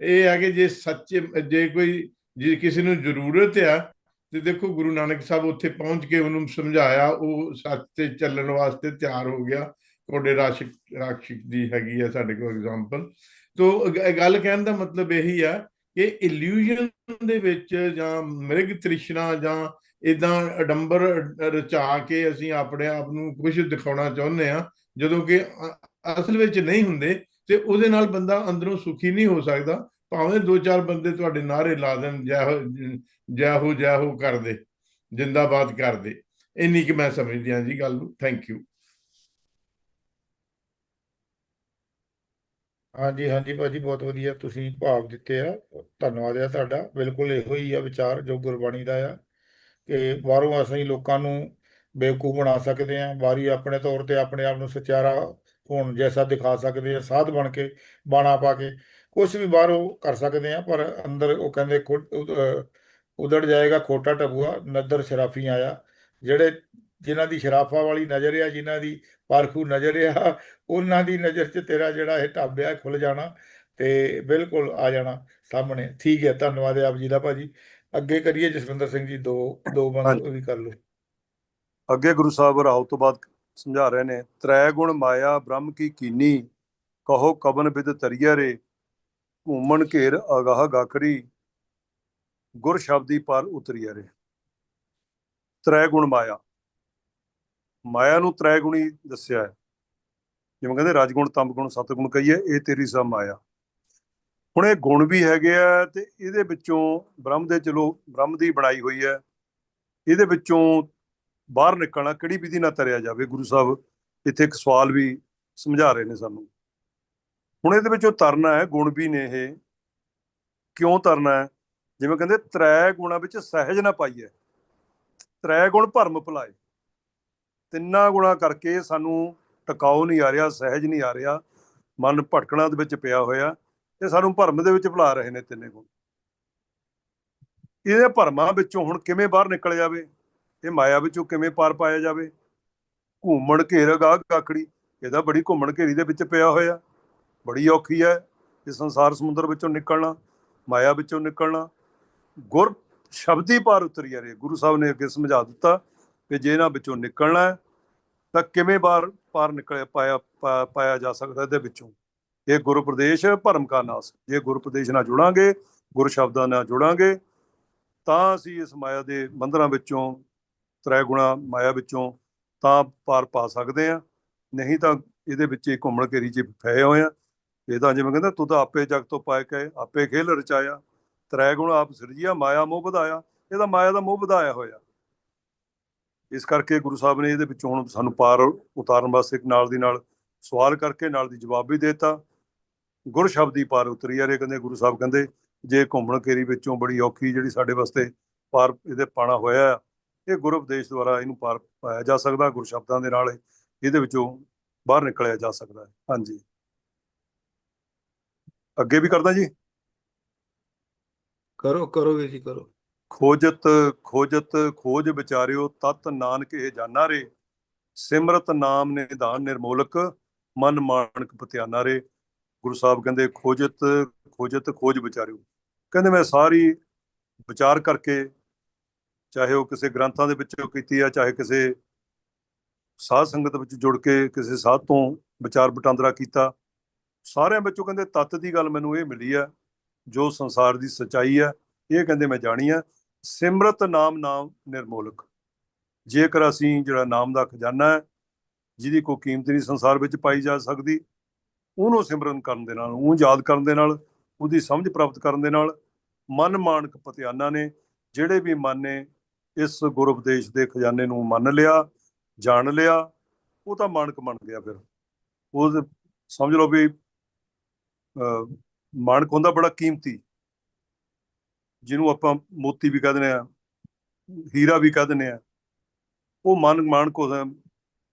ਇਹ ਹੈ ਕਿ ਜੇ ਸੱਚ, ਜੇ ਕੋਈ, ਜੇ ਕਿਸੇ ਨੂੰ ਜ਼ਰੂਰਤ ਆ, ਤੇ ਦੇਖੋ ਗੁਰੂ ਨਾਨਕ ਸਾਹਿਬ ਉੱਥੇ ਪਹੁੰਚ ਕੇ ਉਹਨੂੰ ਸਮਝਾਇਆ, ਉਹ ਸੱਚ ਤੇ ਚੱਲਣ ਵਾਸਤੇ ਤਿਆਰ ਹੋ ਗਿਆ। ਕੋਡੇ ਰਾਸ਼ਿਕ, ਰਾਖਸ਼ਿਕ ਦੀ ਹੈਗੀ ਆ ਸਾਡੇ ਕੋਲ ਐਗਜ਼ਾਮਪਲ ਤੋ ਗੱਲ ਕਹਿਣ ਦਾ ਮਤਲਬ ਇਹੀ ਆ ਕਿ ਇਲੂਜਨ ਦੇ ਵਿੱਚ ਜਾਂ ਮ੍ਰਿਗ ਤ੍ਰਿਸ਼ਨਾ ਜਾਂ ਇਦਾਂ ਅਡੰਬਰ ਰਚਾ ਕੇ ਅਸੀਂ ਆਪਣੇ ਆਪ ਨੂੰ ਕੁਝ ਦਿਖਾਉਣਾ ਚਾਹੁੰਦੇ ਆ ਜਦੋਂ ਕਿ ਅਸਲ ਵਿੱਚ ਨਹੀਂ ਹੁੰਦੇ ਤੇ ਉਹਦੇ ਨਾਲ ਬੰਦਾ ਅੰਦਰੋਂ ਸੁਖੀ ਨਹੀਂ ਹੋ ਸਕਦਾ, ਭਾਵੇਂ ਦੋ ਚਾਰ ਬੰਦੇ ਤੁਹਾਡੇ ਨਾਰੇ ਲਾ ਦੇਣ ਜੈ ਹੋ ਜੈ ਹੋ ਜੈ ਹੋ ਕਰਦੇ, ਜਿੰਦਾਬਾਦ ਕਰਦੇ। ਇੰਨੀ ਕਿ ਮੈਂ ਸਮਝਦੀ ਹਾਂ ਜੀ ਗੱਲ ਨੂੰ। ਥੈਂਕ ਯੂ ਹਾਂਜੀ ਹਾਂਜੀ ਭਾਜੀ, ਬਹੁਤ ਵਧੀਆ ਤੁਸੀਂ ਭਾਵ ਦਿੱਤੇ ਆ। ਧੰਨਵਾਦ ਆ ਤੁਹਾਡਾ। ਬਿਲਕੁਲ ਇਹੋ ਹੀ ਆ ਵਿਚਾਰ ਜੋ ਗੁਰਬਾਣੀ ਦਾ ਆ ਕਿ ਬਾਹਰੋਂ ਅਸੀਂ ਲੋਕਾਂ ਨੂੰ ਬੇਵਕੂਫ ਬਣਾ ਸਕਦੇ ਆ ਬਾਰੀ ਆਪਣੇ ਤੌਰ ਤੇ ਆਪਣੇ ਆਪ ਨੂੰ ਸਚਿਆਰਾ ਹੋਣ ਜੈਸਾ ਦਿਖਾ ਸਕਦੇ ਆ ਸਾਧ ਬਣ ਕੇ ਬਾਣਾ ਪਾ ਕੇ ਕੁਝ ਵੀ ਬਾਹਰੋਂ ਕਰ ਸਕਦੇ ਆ ਪਰ ਅੰਦਰ ਉਹ ਕਹਿੰਦੇ ਉਦੜ ਜਾਏਗਾ ਖੋਟਾ ਟਬੂਆ ਨਦਰ ਸ਼ਰਾਫੀ ਆਇਆ। ਜਿਹੜੇ ਜਿਨ੍ਹਾਂ ਦੀ ਸ਼ਰਾਫਾ ਵਾਲੀ ਨਜ਼ਰ ਆ ਜਿਨ੍ਹਾਂ ਦੀ ਪਾਰਖੂ ਨਜ਼ਰ ਆ ਉਹਨਾਂ ਦੀ ਨਜ਼ਰ 'ਚ ਤੇਰਾ ਜਿਹੜਾ ਇਹ ਢਾਬਿਆ ਖੁੱਲ ਜਾਣਾ ਤੇ ਬਿਲਕੁਲ ਆ ਜਾਣਾ ਸਾਹਮਣੇ। ਠੀਕ ਹੈ ਧੰਨਵਾਦ ਆਪ ਜੀ ਦਾ ਭਾਜੀ। ਅੱਗੇ ਕਰੀਏ ਜਸਵਿੰਦਰ ਸਿੰਘ ਜੀ ਦੋ ਦੋ ਬੰਦ। ਉਹ ਵੀ ਕਰ ਲਓ। ਅੱਗੇ ਗੁਰੂ ਸਾਹਿਬ ਰਾਉ ਤੋਂ ਬਾਅਦ ਸਮਝਾ ਰਹੇ ਨੇ ਤ੍ਰੈ ਗੁਣ ਮਾਇਆ ਬ੍ਰਹਮ ਕੀ ਕੀਨੀ, ਕਹੋ ਕਬਨ ਬਿਦ ਤਰੀਆ ਰੇ, ਘੂਮਣ ਘੇਰ ਅਗਾਹ ਗਾਖਰੀ, ਗੁਰ ਸ਼ਬਦੀ ਪਰ ਉਤਰੀਆ ਰੇ। ਤ੍ਰੈ ਗੁਣ ਮਾਇਆ। ਮਾਇਆ ਨੂੰ ਤ੍ਰੈ ਗੁਣੀ ਦੱਸਿਆ ਹੈ। ਜਿਵੇਂ ਕਹਿੰਦੇ, ਰਜਗੁਣ, ਤਮਗੁਣ, ਸਤਗੁਣ ਕਹੀਏ, ਇਹ ਤੇਰੀ ਸਭ ਮਾਇਆ। ਹੁਣ ਇਹ ਗੁਣ ਵੀ ਹੈਗੇ ਆ ਤੇ ਇਹਦੇ ਵਿੱਚੋਂ ਬ੍ਰਹਮ ਦੇ ਚਲੋ, ਬ੍ਰਹਮ ਦੀ ਬਣਾਈ ਹੋਈ ਹੈ। ਇਹਦੇ ਵਿੱਚੋਂ ਬਾਹਰ ਨਿਕਲਣਾ ਕਿਹੜੀ ਵਿਧੀ ਨਾਲ ਤਰਿਆ ਜਾਵੇ, ਗੁਰੂ ਸਾਹਿਬ ਇੱਥੇ ਇੱਕ ਸਵਾਲ ਵੀ ਸਮਝਾ ਰਹੇ ਨੇ ਸਾਨੂੰ। ਹੁਣ ਇਹਦੇ ਵਿੱਚੋਂ ਤਰਨਾ ਹੈ, ਗੁਣ ਵੀ ਨੇ ਇਹ। ਕਿਉਂ ਤਰਨਾ ਹੈ? ਜਿਵੇਂ ਕਹਿੰਦੇ, ਤ੍ਰੈ ਗੁਣਾ ਵਿੱਚ ਸਹਿਜ ਨਾ ਪਾਈਏ। ਤ੍ਰੈ ਗੁਣ ਭਰਮ ਭੁਲਾਏ। ਤਿੰਨਾਂ ਗੁਣਾ ਕਰਕੇ ਸਾਨੂੰ ਟਿਕਾਉ ਨਹੀਂ ਆ ਰਿਹਾ, ਸਹਿਜ ਨਹੀਂ ਆ ਰਿਹਾ। ਮਨ ਭਟਕਣਾ ਦੇ ਵਿੱਚ ਪਿਆ ਹੋਇਆ। ਤੇ ਸਾਨੂੰ ਭਰਮ ਦੇ ਵਿੱਚ ਭੁਲਾ ਰਹੇ ਨੇ ਤਿੰਨੇ ਗੁਣ। ਇਹਦੇ ਭਰਮਾਂ ਵਿੱਚੋਂ ਹੁਣ ਕਿਵੇਂ ਬਾਹਰ ਨਿਕਲ ਜਾਵੇ? ਇਹ ਮਾਇਆ ਵਿੱਚੋਂ ਕਿਵੇਂ ਪਾਰ ਪਾਇਆ ਜਾਵੇ? ਘੁੰਮਣ ਘੇਰ ਗਾਹ ਗਾਖੜੀ ਇਹਦਾ ਬੜੀ ਘੁੰਮਣ ਘੇਰੀ ਦੇ ਵਿੱਚ ਪਿਆ ਹੋਇਆ। ਬੜੀ ਔਖੀ ਹੈ ਇਸ ਸੰਸਾਰ ਸਮੁੰਦਰ ਵਿੱਚੋਂ ਨਿਕਲਣਾ, ਮਾਇਆ ਵਿੱਚੋਂ ਨਿਕਲਣਾ। ਗੁਰ ਸ਼ਬਦੀ ਪਾਰ ਉਤਰੀ ਜਾ ਰਹੀ ਗੁਰੂ ਸਾਹਿਬ ਨੇ ਅੱਗੇ ਸਮਝਾ ਦਿੱਤਾ ਕਿ ਜੇ ਇਹਨਾਂ ਵਿੱਚੋਂ ਨਿਕਲਣਾ ਹੈ, ਤਾਂ ਕਿਵੇਂ ਬਾਹਰ ਪਾਰ ਨਿਕਲ ਪਾਇਆ, ਪਾ- ਪਾਇਆ ਜਾ ਸਕਦਾ ਇਹਦੇ ਵਿੱਚੋਂ? ਇਹ ਗੁਰੂ ਪ੍ਰਦੇਸ਼ ਭਰਮ ਕਾ ਨਾਸ। ਜੇ ਗੁਰੂ ਪ੍ਰਦੇਸ਼ ਨਾਲ ਜੁੜਾਂਗੇ, ਗੁਰ ਸ਼ਬਦਾਂ ਨਾਲ ਜੁੜਾਂਗੇ, ਤਾਂ ਅਸੀਂ ਇਸ ਮਾਇਆ ਦੇ ਬੰਧਨਾਂ ਵਿੱਚੋਂ ਤ੍ਰੈ ਗੁਣਾ ਮਾਇਆ ਵਿੱਚੋਂ ਤਾਂ ਪਾਰ ਪਾ ਸਕਦੇ ਆ ਨਹੀਂ ਤਾਂ ਇਹਦੇ ਵਿੱਚ ਹੀ ਘੁੰਮਣ ਘੇਰੀ 'ਚ ਫਏ ਹੋਏ ਆ ਇਹ ਤਾਂ ਜਿਵੇਂ ਕਹਿੰਦਾ ਤੂੰ ਤਾਂ ਆਪੇ ਜਗ ਤੋਂ ਪਾਇ ਕੇ ਆਪੇ ਖੇਲ ਰਚਾਇਆ। ਤ੍ਰੈ ਗੁਣ ਆਪ ਸਿਰਜਿਆ ਮਾਇਆ ਮੋਹ ਵਧਾਇਆ। ਇਹਦਾ ਮਾਇਆ ਦਾ ਮੋਹ ਵਧਾਇਆ ਹੋਇਆ। ਇਸ ਕਰਕੇ ਗੁਰੂ ਸਾਹਿਬ ਨੇ ਇਹਦੇ ਵਿੱਚੋਂ ਹੁਣ ਸਾਨੂੰ ਪਾਰ ਉਤਾਰਨ ਵਾਸਤੇ ਨਾਲ ਦੀ ਨਾਲ ਸਵਾਲ ਕਰਕੇ ਨਾਲ ਦੀ ਜਵਾਬ ਵੀ ਦੇਤਾ। ਗੁਰ ਸ਼ਬਦੀ ਪਾਰ ਉਤਰੀ ਆ ਰੇ ਕਹਿੰਦੇ ਗੁਰੂ ਸਾਹਿਬ ਕਹਿੰਦੇ ਜੇ ਘੁੰਮਣ ਘੇਰੀ ਵਿੱਚੋਂ ਬੜੀ ਔਖੀ ਜਿਹੜੀ ਸਾਡੇ ਵਾਸਤੇ ਪਾਰ ਇਹਦੇ ਪਾਣਾ ਹੋਇਆ ਆ, ਇਹ ਗੁਰੂ ਉਪਦੇਸ਼ ਦੁਆਰਾ ਇਹਨੂੰ ਪਾਰ ਪਾਇਆ ਜਾ ਸਕਦਾ ਗੁਰ ਸ਼ਬਦਾਂ ਦੇ ਨਾਲ ਇਹਦੇ ਵਿੱਚੋਂ ਬਾਹਰ ਨਿਕਲਿਆ ਜਾ ਸਕਦਾ ਹੈ। ਹਾਂਜੀ। ਅੱਗੇ ਵੀ ਕਰਦਾ ਜੀ? ਕਰੋ ਕਰੋ ਵੀਰ ਜੀ ਕਰੋ। ਖੋਜਤ ਖੋਜਤ ਖੋਜ ਵਿਚਾਰਿਓ ਤਤ ਨਾਨਕ ਇਹ ਜਾਣਾ ਰੇ। ਸਿਮਰਤ ਨਾਮ ਨਿਧਾਨ ਨਿਰਮੋਲਕ ਮਨ ਮਾਨਕ ਪਤਿਆਨਾ ਰੇ। ਗੁਰੂ ਸਾਹਿਬ ਕਹਿੰਦੇ ਖੋਜਤ ਖੋਜਤ ਖੋਜ ਵਿਚਾਰਿਓ। ਕਹਿੰਦੇ ਮੈਂ ਸਾਰੀ ਵਿਚਾਰ ਕਰਕੇ ਚਾਹੇ ਉਹ ਕਿਸੇ ਗ੍ਰੰਥਾਂ ਦੇ ਵਿੱਚੋਂ ਕੀਤੀ ਆ, ਚਾਹੇ ਕਿਸੇ ਸਾਧ ਸੰਗਤ ਵਿੱਚ ਜੁੜ ਕੇ ਕਿਸੇ ਸਾਧ ਤੋਂ ਵਿਚਾਰ ਵਟਾਂਦਰਾ ਕੀਤਾ। ਸਾਰਿਆਂ ਵਿੱਚੋਂ ਕਹਿੰਦੇ ਤੱਤ ਦੀ ਗੱਲ ਮੈਨੂੰ ਇਹ ਮਿਲੀ ਆ, ਜੋ ਸੰਸਾਰ ਦੀ ਸਚਾਈ ਆ, ਇਹ ਕਹਿੰਦੇ ਮੈਂ ਜਾਣੀ ਆ, ਸਿਮਰਤ ਨਾਮ ਨਾਮ ਨਿਰਮੋਲਕ। ਜੇਕਰ ਅਸੀਂ ਜਿਹੜਾ ਨਾਮ ਦਾ ਖਜ਼ਾਨਾ ਹੈ, ਜਿਹਦੀ ਕੋਈ ਕੀਮਤ ਨਹੀਂ ਸੰਸਾਰ ਵਿੱਚ ਪਾਈ ਜਾ ਸਕਦੀ, ਉਹਨੂੰ ਸਿਮਰਨ ਕਰਨ ਦੇ ਨਾਲ ਉਹ ਯਾਦ ਕਰਨ ਦੇ ਨਾਲ, ਉਹਦੀ ਸਮਝ ਪ੍ਰਾਪਤ ਕਰਨ ਦੇ ਨਾਲ, ਮਨ ਮਾਨਕ ਪਤਿਆਨਾ ਨੇ, ਜਿਹੜੇ ਵੀ ਮਨ ਨੇ ਇਸ ਗੁਰ ਉਪਦੇਸ਼ ਦੇ ਖਜ਼ਾਨੇ ਨੂੰ ਮੰਨ ਲਿਆ ਜਾਣ ਲਿਆ ਉਹ ਤਾਂ ਮਾਨਕ ਬਣ ਗਿਆ ਫਿਰ। ਉਹ ਸਮਝ ਲਓ ਵੀ ਅਹ, ਮਾਨਕ ਹੁੰਦਾ ਬੜਾ ਕੀਮਤੀ ਜਿਹਨੂੰ ਆਪਾਂ ਮੋਤੀ ਵੀ ਕਹਿ ਦਿੰਦੇ ਆ ਹੀਰਾ ਵੀ ਕਹਿ ਦਿੰਦੇ ਆ ਉਹ ਮਨ ਮਾਨਕ ਹੋ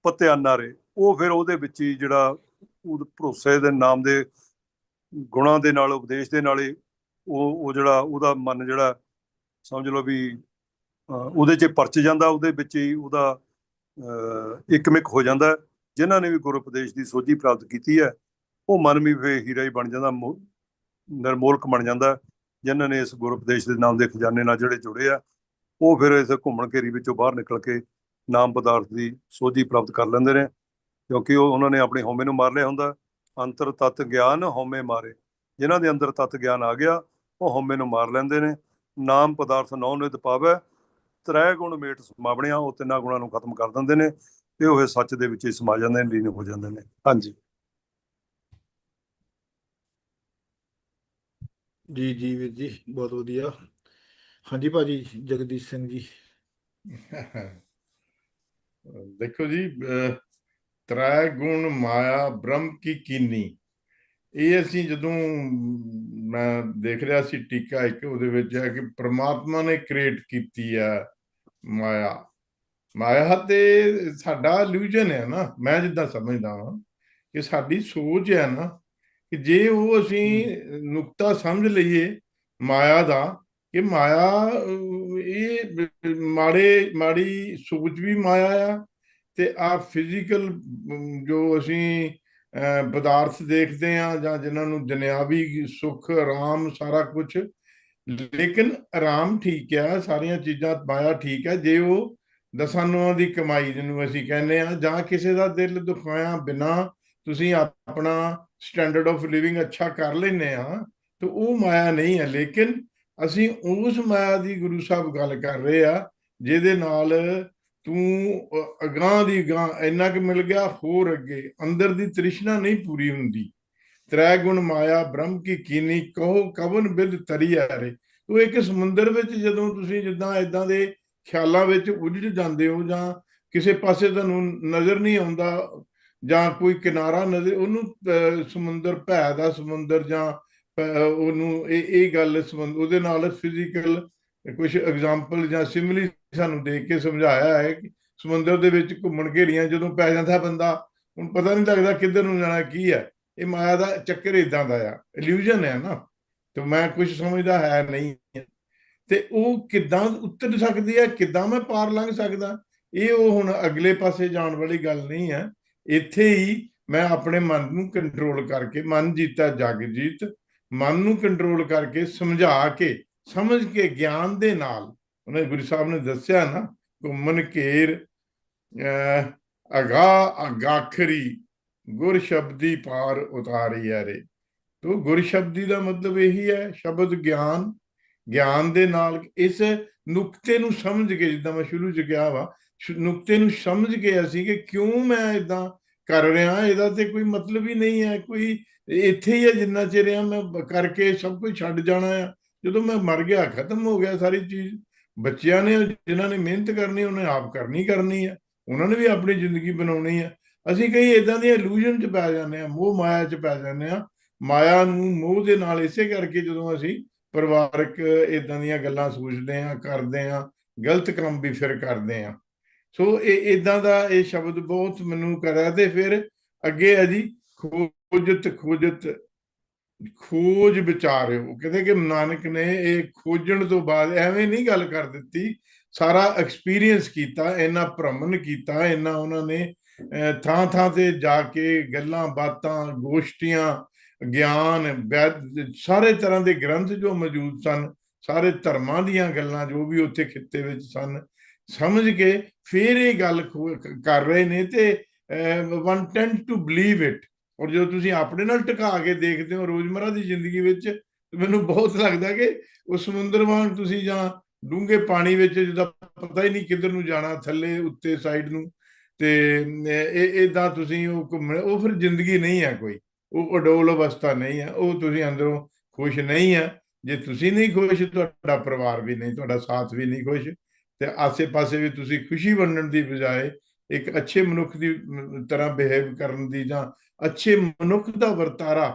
ਪਤਿਆਨਾ ਰੇ। ਉਹ ਫਿਰ ਉਹਦੇ ਵਿੱਚ ਹੀ ਜਿਹੜਾ ਉਹ ਭਰੋਸੇ ਦੇ ਨਾਮ ਦੇ ਗੁਣਾਂ ਦੇ ਨਾਲ ਉਪਦੇਸ਼ ਦੇ ਨਾਲ ਹੀ ਉਹ ਉਹ ਜਿਹੜਾ ਉਹਦਾ ਮਨ ਜਿਹੜਾ ਸਮਝ ਲਓ ਵੀ ਉਹਦੇ 'ਚ ਪਰਚ ਜਾਂਦਾ ਉਹਦੇ ਵਿੱਚ ਹੀ ਉਹਦਾ ਅਹ, ਇੱਕਮਿਕ ਹੋ ਜਾਂਦਾ ਹੈ। ਜਿਨ੍ਹਾਂ ਨੇ ਵੀ ਗੁਰੂ ਉਪਦੇਸ਼ ਦੀ ਸੋਝੀ ਪ੍ਰਾਪਤ ਕੀਤੀ ਹੈ ਉਹ ਮਨ ਵੀ ਫੇ ਹੀਰਾ ਹੀ ਬਣ ਜਾਂਦਾ ਮੋ- ਨਿਰਮੋਲਕ ਬਣ ਜਾਂਦਾ ਹੈ। ਜਿਨ੍ਹਾਂ ਨੇ ਇਸ ਗੁਰੂ ਉਪਦੇਸ਼ ਦੇ ਨਾਮ ਦੇ ਖਜ਼ਾਨੇ ਨਾਲ ਜਿਹੜੇ ਜੁੜੇ ਆ ਉਹ ਫਿਰ ਇਸ ਘੁੰਮਣ ਘੇਰੀ ਵਿੱਚੋਂ ਬਾਹਰ ਨਿਕਲ ਕੇ ਨਾਮ ਪਦਾਰਥ ਦੀ ਸੋਝੀ ਪ੍ਰਾਪਤ ਕਰ ਲੈਂਦੇ ਨੇ ਕਿਉਂਕਿ ਉਹ ਉਹਨਾਂ ਨੇ ਆਪਣੇ ਹਉਮੈ ਨੂੰ ਮਾਰ ਲਿਆ ਹੁੰਦਾ ਅੰਤਰ ਤਤ ਗਿਆਨ ਹਉਮੈ ਮਾਰੇ ਜਿਨ੍ਹਾਂ ਦੇ ਅੰਦਰ ਤਤ ਗਿਆਨ ਆ ਗਿਆ ਉਹ ਹਉਮੈ ਨੂੰ ਮਾਰ ਲੈਂਦੇ ਨੇ ਨਾਮ ਪਦਾਰਥ ਨੌ ਨਿਤ ਪਾਵੈ ਤ੍ਰੈ ਗੁਣ ਮੇਟ ਸਮਾਵਣਿਆ ਉਹ ਤਿੰਨਾਂ ਗੁਣਾਂ ਨੂੰ ਖਤਮ ਕਰ ਦਿੰਦੇ ਨੇ ਤੇ ਉਹ ਸੱਚ ਦੇ ਵਿੱਚ ਹੀ ਸਮਾ ਜਾਂਦੇ ਨੇ ਲੀਨ ਹੋ ਜਾਂਦੇ ਨੇ। ਹਾਂਜੀ। ਜੀ ਜੀ ਵੀਰ ਜੀ ਬਹੁਤ ਵਧੀਆ। ਹਾਂਜੀ ਭਾਜੀ ਜਗਦੀਸ਼ ਸਿੰਘ ਜੀ। ਦੇਖੋ ਜੀ ਅਹ, ਤ੍ਰੈ ਗੁਣ ਮਾਇਆ ਬ੍ਰਹਮ ਕੀ ਕੀਨੀ? ਇਹ ਅਸੀਂ ਜਦੋਂ ਮੈਂ ਦੇਖ ਰਿਹਾ ਸੀ ਟੀਕਾ ਇੱਕ, ਉਹਦੇ ਵਿੱਚ ਹੈ ਕਿ ਪ੍ਰਮਾਤਮਾ ਨੇ ਕ੍ਰੀਏਟ ਕੀਤੀ ਹੈ ਮਾਇਆ। ਮਾਇਆ ਤੇ ਸਾਡਾ ਇਲੂਜਨ ਹੈ ਨਾ। ਮੈਂ ਜਿੱਦਾਂ ਸਮਝਦਾ ਹਾਂ ਕਿ ਸਾਡੀ ਸੋਚ ਹੈ ਨਾ ਕਿ ਜੇ ਉਹ ਅਸੀਂ ਨੁਕਤਾ ਸਮਝ ਲਈਏ ਮਾਇਆ ਦਾ, ਕਿ ਮਾਇਆ, ਇਹ ਮਾੜੇ, ਮਾੜੀ ਸੋਚ ਵੀ ਮਾਇਆ ਆ ਤੇ ਆ ਫਿਜ਼ੀਕਲ ਜੋ ਅਸੀਂ ਪਦਾਰਥ ਦੇਖਦੇ ਆ ਜਾਂ ਜਿਨ੍ਹਾਂ ਨੂੰ ਦੁਨਿਆਵੀ ਸੁੱਖ, ਆਰਾਮ ਸਾਰਾ ਕੁਝ ਲੇਕਿਨ ਆਰਾਮ ਠੀਕ ਆ ਸਾਰੀਆਂ ਚੀਜ਼ਾਂ ਮਾਇਆ ਠੀਕ ਹੈ। ਜੇ ਉਹ ਦਸਾਂ ਦੀ ਕਮਾਈ ਜਿਹਨੂੰ ਅਸੀਂ ਕਹਿੰਦੇ ਆ ਜਾਂ ਕਿਸੇ ਦਾ ਦਿਲ ਦੁਖਾਇਆ ਬਿਨਾ ਤੁਸੀਂ ਆਪਣਾ ਸਟੈਂਡਰਡ ਆਫ ਲਿਵਿੰਗ ਅੱਛਾ ਕਰ ਲੈਨੇ ਆ ਤੇ ਉਹ ਮਾਇਆ ਨਹੀਂ ਹੈ। ਲੇਕਿਨ ਅਸੀਂ ਉਸ ਮਾਇਆ ਦੀ ਗੁਰੂ ਸਾਹਿਬ ਗੱਲ ਕਰ ਰਹੇ ਆ ਜਿਹਦੇ ਨਾਲ ਤੂੰ ਅ- ਅਗਾਂਹ ਦੀ ਗਾਂ ਇੰਨਾ ਕਿ ਮਿਲ ਗਿਆ ਹੋਰ ਅੱਗੇ। ਅੰਦਰ ਦੀ ਤ੍ਰਿਸ਼ਨਾ ਨਹੀਂ ਪੂਰੀ ਹੁੰਦੀ। ਤ੍ਰੈ ਗੁਣ ਮਾਇਆ ਬ੍ਰਹਮ ਕੀ ਕੀਨੀ ਕਹੋ ਕਵਨ ਬਿਦ ਤਰੀਆ ਰੇ ਉਹ ਇੱਕ ਸਮੁੰਦਰ ਵਿੱਚ ਜਦੋਂ ਤੁਸੀਂ ਜਿੱਦਾਂ ਇਦਾਂ ਦੇ ਖਿਆਲਾਂ ਵਿੱਚ ਉਲਝ ਜਾਂਦੇ ਹੋ ਜਾਂ ਕਿਸੇ ਪਾਸੇ ਤੁਹਾਨੂੰ ਨਜ਼ਰ ਨਹੀਂ ਆਉਂਦਾ ਜਾਂ ਕੋਈ ਕਿਨਾਰਾ ਨਜ਼ਰ ਉਹਨੂੰ ਅਹ, ਸਮੁੰਦਰ ਭੈ ਦਾ ਸਮੁੰਦਰ ਜਾਂ ਉਹਨੂੰ ਇਹ ਇਹ ਗੱਲ ਸੰਬੰਧ ਉਹਦੇ ਨਾਲ ਫਿਜ਼ੀਕਲ ਕੁਝ ਐਗਜ਼ਾਮਪਲ ਜਾਂ ਸਿਮਿਲੀ ਸਾਨੂੰ ਦੇਖ ਕੇ ਸਮਝਾਇਆ ਹੈ ਕਿ ਸਮੁੰਦਰ ਦੇ ਵਿੱਚ ਘੁੰਮਣ ਘੇਰੀਆਂ ਜਦੋਂ ਪੈ ਜਾਂਦਾ ਬੰਦਾ, ਹੁਣ ਪਤਾ ਨਹੀਂ ਲੱਗਦਾ ਕਿੱਧਰ ਨੂੰ ਜਾਣਾ, ਕੀ ਹੈ। ਇਹ ਮਾਇਆ ਦਾ ਚੱਕਰ ਇਦਾਂ ਦਾ ਆ ਇਲੂਜਨ ਹੈ ਨਾ। ਤੇ ਮੈਂ ਕੁਝ ਸਮਝਦਾ ਹੈ ਨਹੀਂ। ਤੇ ਉਹ ਕਿੱਦਾਂ ਉਤਰ ਸਕਦੀ ਹੈ, ਕਿੱਦਾਂ ਮੈਂ ਪਾਰ ਲੰਘ ਸਕਦਾ? ਇਹ ਉਹ ਹੁਣ ਅਗਲੇ ਪਾਸੇ ਜਾਣ ਵਾਲੀ ਗੱਲ ਨਹੀਂ ਹੈ। ਇੱਥੇ ਹੀ ਮੈਂ ਆਪਣੇ ਮਨ ਨੂੰ ਕੰਟਰੋਲ ਕਰਕੇ, ਮਨ ਜੀਤਾ ਜਗ ਜੀਤ ਮਨ ਨੂੰ ਕੰਟਰੋਲ ਕਰਕੇ ਸਮਝਾ ਕੇ, ਸਮਝ ਕੇ, ਗਿਆਨ ਦੇ ਨਾਲ ਉਹਨੇ ਗੁਰੂ ਸਾਹਿਬ ਨੇ ਦੱਸਿਆ ਨਾ ਘੁੰਮਨ ਘੇਰ ਅਗਾ ਅਗਾਖਰੀ, ਗੁਰ ਸ਼ਬਦੀ ਪਾਰ ਉਤਾਰੀ ਰੇ ਤੋ ਗੁਰ ਸ਼ਬਦੀ ਦਾ ਮਤਲਬ ਇਹੀ ਹੈ, ਸ਼ਬਦ ਗਿਆਨ ਗਿਆਨ ਦੇ ਨਾਲ ਇਸ ਨੁਕਤੇ ਨੂੰ ਸਮਝ ਕੇ, ਜਿੱਦਾਂ ਮੈਂ ਸ਼ੁਰੂ ਚ ਕਿਹਾ ਵਾ ਨੁਕਤੇ ਨੂੰ ਸਮਝ ਕੇ ਅਸੀਂ ਕਿ ਕਿਉਂ ਮੈਂ ਇਦਾਂ ਕਰ ਰਿਹਾ ਇਹਦਾ ਤੇ ਕੋਈ ਮਤਲਬ ਹੀ ਨਹੀਂ ਹੈ, ਕੋਈ ਇੱਥੇ ਹੀ ਹੈ ਜਿੰਨਾ ਚਿਰ ਆ, ਮੈਂ ਕਰਕੇ ਸਭ ਕੁਝ ਛੱਡ ਜਾਣਾ ਆ। ਜਦੋਂ ਮੈਂ ਮਰ ਗਿਆ, ਖਤਮ ਹੋ ਗਿਆ ਸਾਰੀ ਚੀਜ਼ ਬੱਚਿਆਂ ਨੇ, ਜਿਨ੍ਹਾਂ ਨੇ ਮਿਹਨਤ ਕਰਨੀ, ਉਹਨੇ ਆਪ ਕਰਨੀ ਕਰਨੀ ਹੈ ਉਹਨਾਂ ਨੇ ਵੀ ਆਪਣੀ ਜ਼ਿੰਦਗੀ ਬਣਾਉਣੀ ਹੈ ਅਸੀਂ ਕਈ ਇਦਾਂ ਦੀਆਂ ਇਲੂਜਨ 'ਚ ਪੈ ਜਾਂਦੇ ਆ, ਮੋਹ ਮਾਇਆ 'ਚ ਪੈ ਜਾਂਦੇ ਆ। ਮਾਇਆ ਨੂੰ ਮੋਹ ਦੇ ਨਾਲ ਇਸੇ ਕਰਕੇ ਜਦੋਂ ਅਸੀਂ ਪਰਿਵਾਰਕ ਇਦਾਂ ਦੀਆਂ ਗੱਲਾਂ ਸੋਚਦੇ ਆ, ਕਰਦੇ ਆ, ਗਲਤ ਕੰਮ ਵੀ ਫਿਰ ਕਰਦੇ ਆ। ਸੋ ਇਹ ਇਦਾਂ ਦਾ ਇਹ ਸ਼ਬਦ ਬਹੁਤ ਮੈਨੂੰ ਕਰਿਆ ਤੇ ਫਿਰ ਅੱਗੇ ਆ ਜੀ, ਖੋਜਤ ਖੋਜਤ ਖੋਜ ਵਿਚਾਰਿਓ। ਕਹਿੰਦੇ ਕਿ ਨਾਨਕ ਨੇ ਇਹ ਖੋਜਣ ਤੋਂ ਬਾਅਦ ਐਵੇਂ ਨਹੀਂ ਗੱਲ ਕਰ ਦਿੱਤੀ। ਸਾਰਾ ਐਕਸਪੀਰੀਅੰਸ ਕੀਤਾ ਇਹਨਾਂ ਭ੍ਰਮਣ ਕੀਤਾ ਇਹਨਾਂ ਉਹਨਾਂ ਨੇ ਥਾਂ ਥਾਂ ਤੇ ਜਾ ਕੇ ਗੱਲਾਂ ਬਾਤਾਂ, ਗੋਸ਼ਟੀਆਂ, ਗਿਆਨ, ਵੈਦ, ਸਾਰੇ ਤਰ੍ਹਾਂ ਦੇ ਗ੍ਰੰਥ ਜੋ ਮੌਜੂਦ ਸਨ, ਸਾਰੇ ਧਰਮਾਂ ਦੀਆਂ ਗੱਲਾਂ ਜੋ ਵੀ ਉੱਥੇ ਖਿੱਤੇ ਵਿੱਚ ਸਨ, ਸਮਝ ਕੇ ਫਿਰ ਇਹ ਗੱਲ ਕਰ ਰਹੇ ਨੇ ਤੇ one tend to believe it ਔਰ ਜਦੋਂ ਤੁਸੀਂ ਆਪਣੇ ਨਾਲ ਟਿਕਾ ਕੇ ਦੇਖਦੇ ਹੋ ਰੋਜ਼ਮਰਾ ਦੀ ਜ਼ਿੰਦਗੀ ਵਿੱਚ ਮੈਨੂੰ ਬਹੁਤ ਲੱਗਦਾ ਕਿ ਉਹ ਸਮੁੰਦਰ ਵਾਂਗ ਤੁਸੀਂ ਜਾਂ ਡੂੰਘੇ ਪਾਣੀ ਵਿੱਚ ਜਿਹਦਾ ਪਤਾ ਹੀ ਨਹੀਂ ਕਿੱਧਰ ਨੂੰ ਜਾਣਾ, ਥੱਲੇ, ਉੱਤੇ ਸਾਈਡ ਨੂੰ, ਤੇ ਇਹ ਇਦਾਂ ਤੁਸੀਂ ਉਹ ਉਹ ਫਿਰ ਜ਼ਿੰਦਗੀ ਨਹੀਂ ਹੈ ਕੋਈ। ਉਹ ਅਡੋਲ ਅਵਸਥਾ ਨਹੀਂ ਹੈ, ਉਹ ਤੁਸੀਂ ਅੰਦਰੋਂ ਖੁਸ਼ ਨਹੀਂ ਹੈ। ਜੇ ਤੁਸੀਂ ਨਹੀਂ ਖੁਸ਼, ਤੁਹਾਡਾ ਪਰਿਵਾਰ ਵੀ ਨਹੀਂ, ਤੁਹਾਡਾ ਸਾਥ ਵੀ ਨਹੀਂ ਖੁਸ਼, ਤੇ ਆਸੇ-ਪਾਸੇ ਵੀ ਤੁਸੀਂ ਖੁਸ਼ੀ ਵੰਡਣ ਦੀ ਬਜਾਏ ਇੱਕ ਅੱਛੇ ਮਨੁੱਖ ਦੀ ਤਰ੍ਹਾਂ ਬਿਹੇਵ ਕਰਨ ਦੀ ਜਾਂ ਅੱਛੇ ਮਨੁੱਖ ਦਾ ਵਰਤਾਰਾ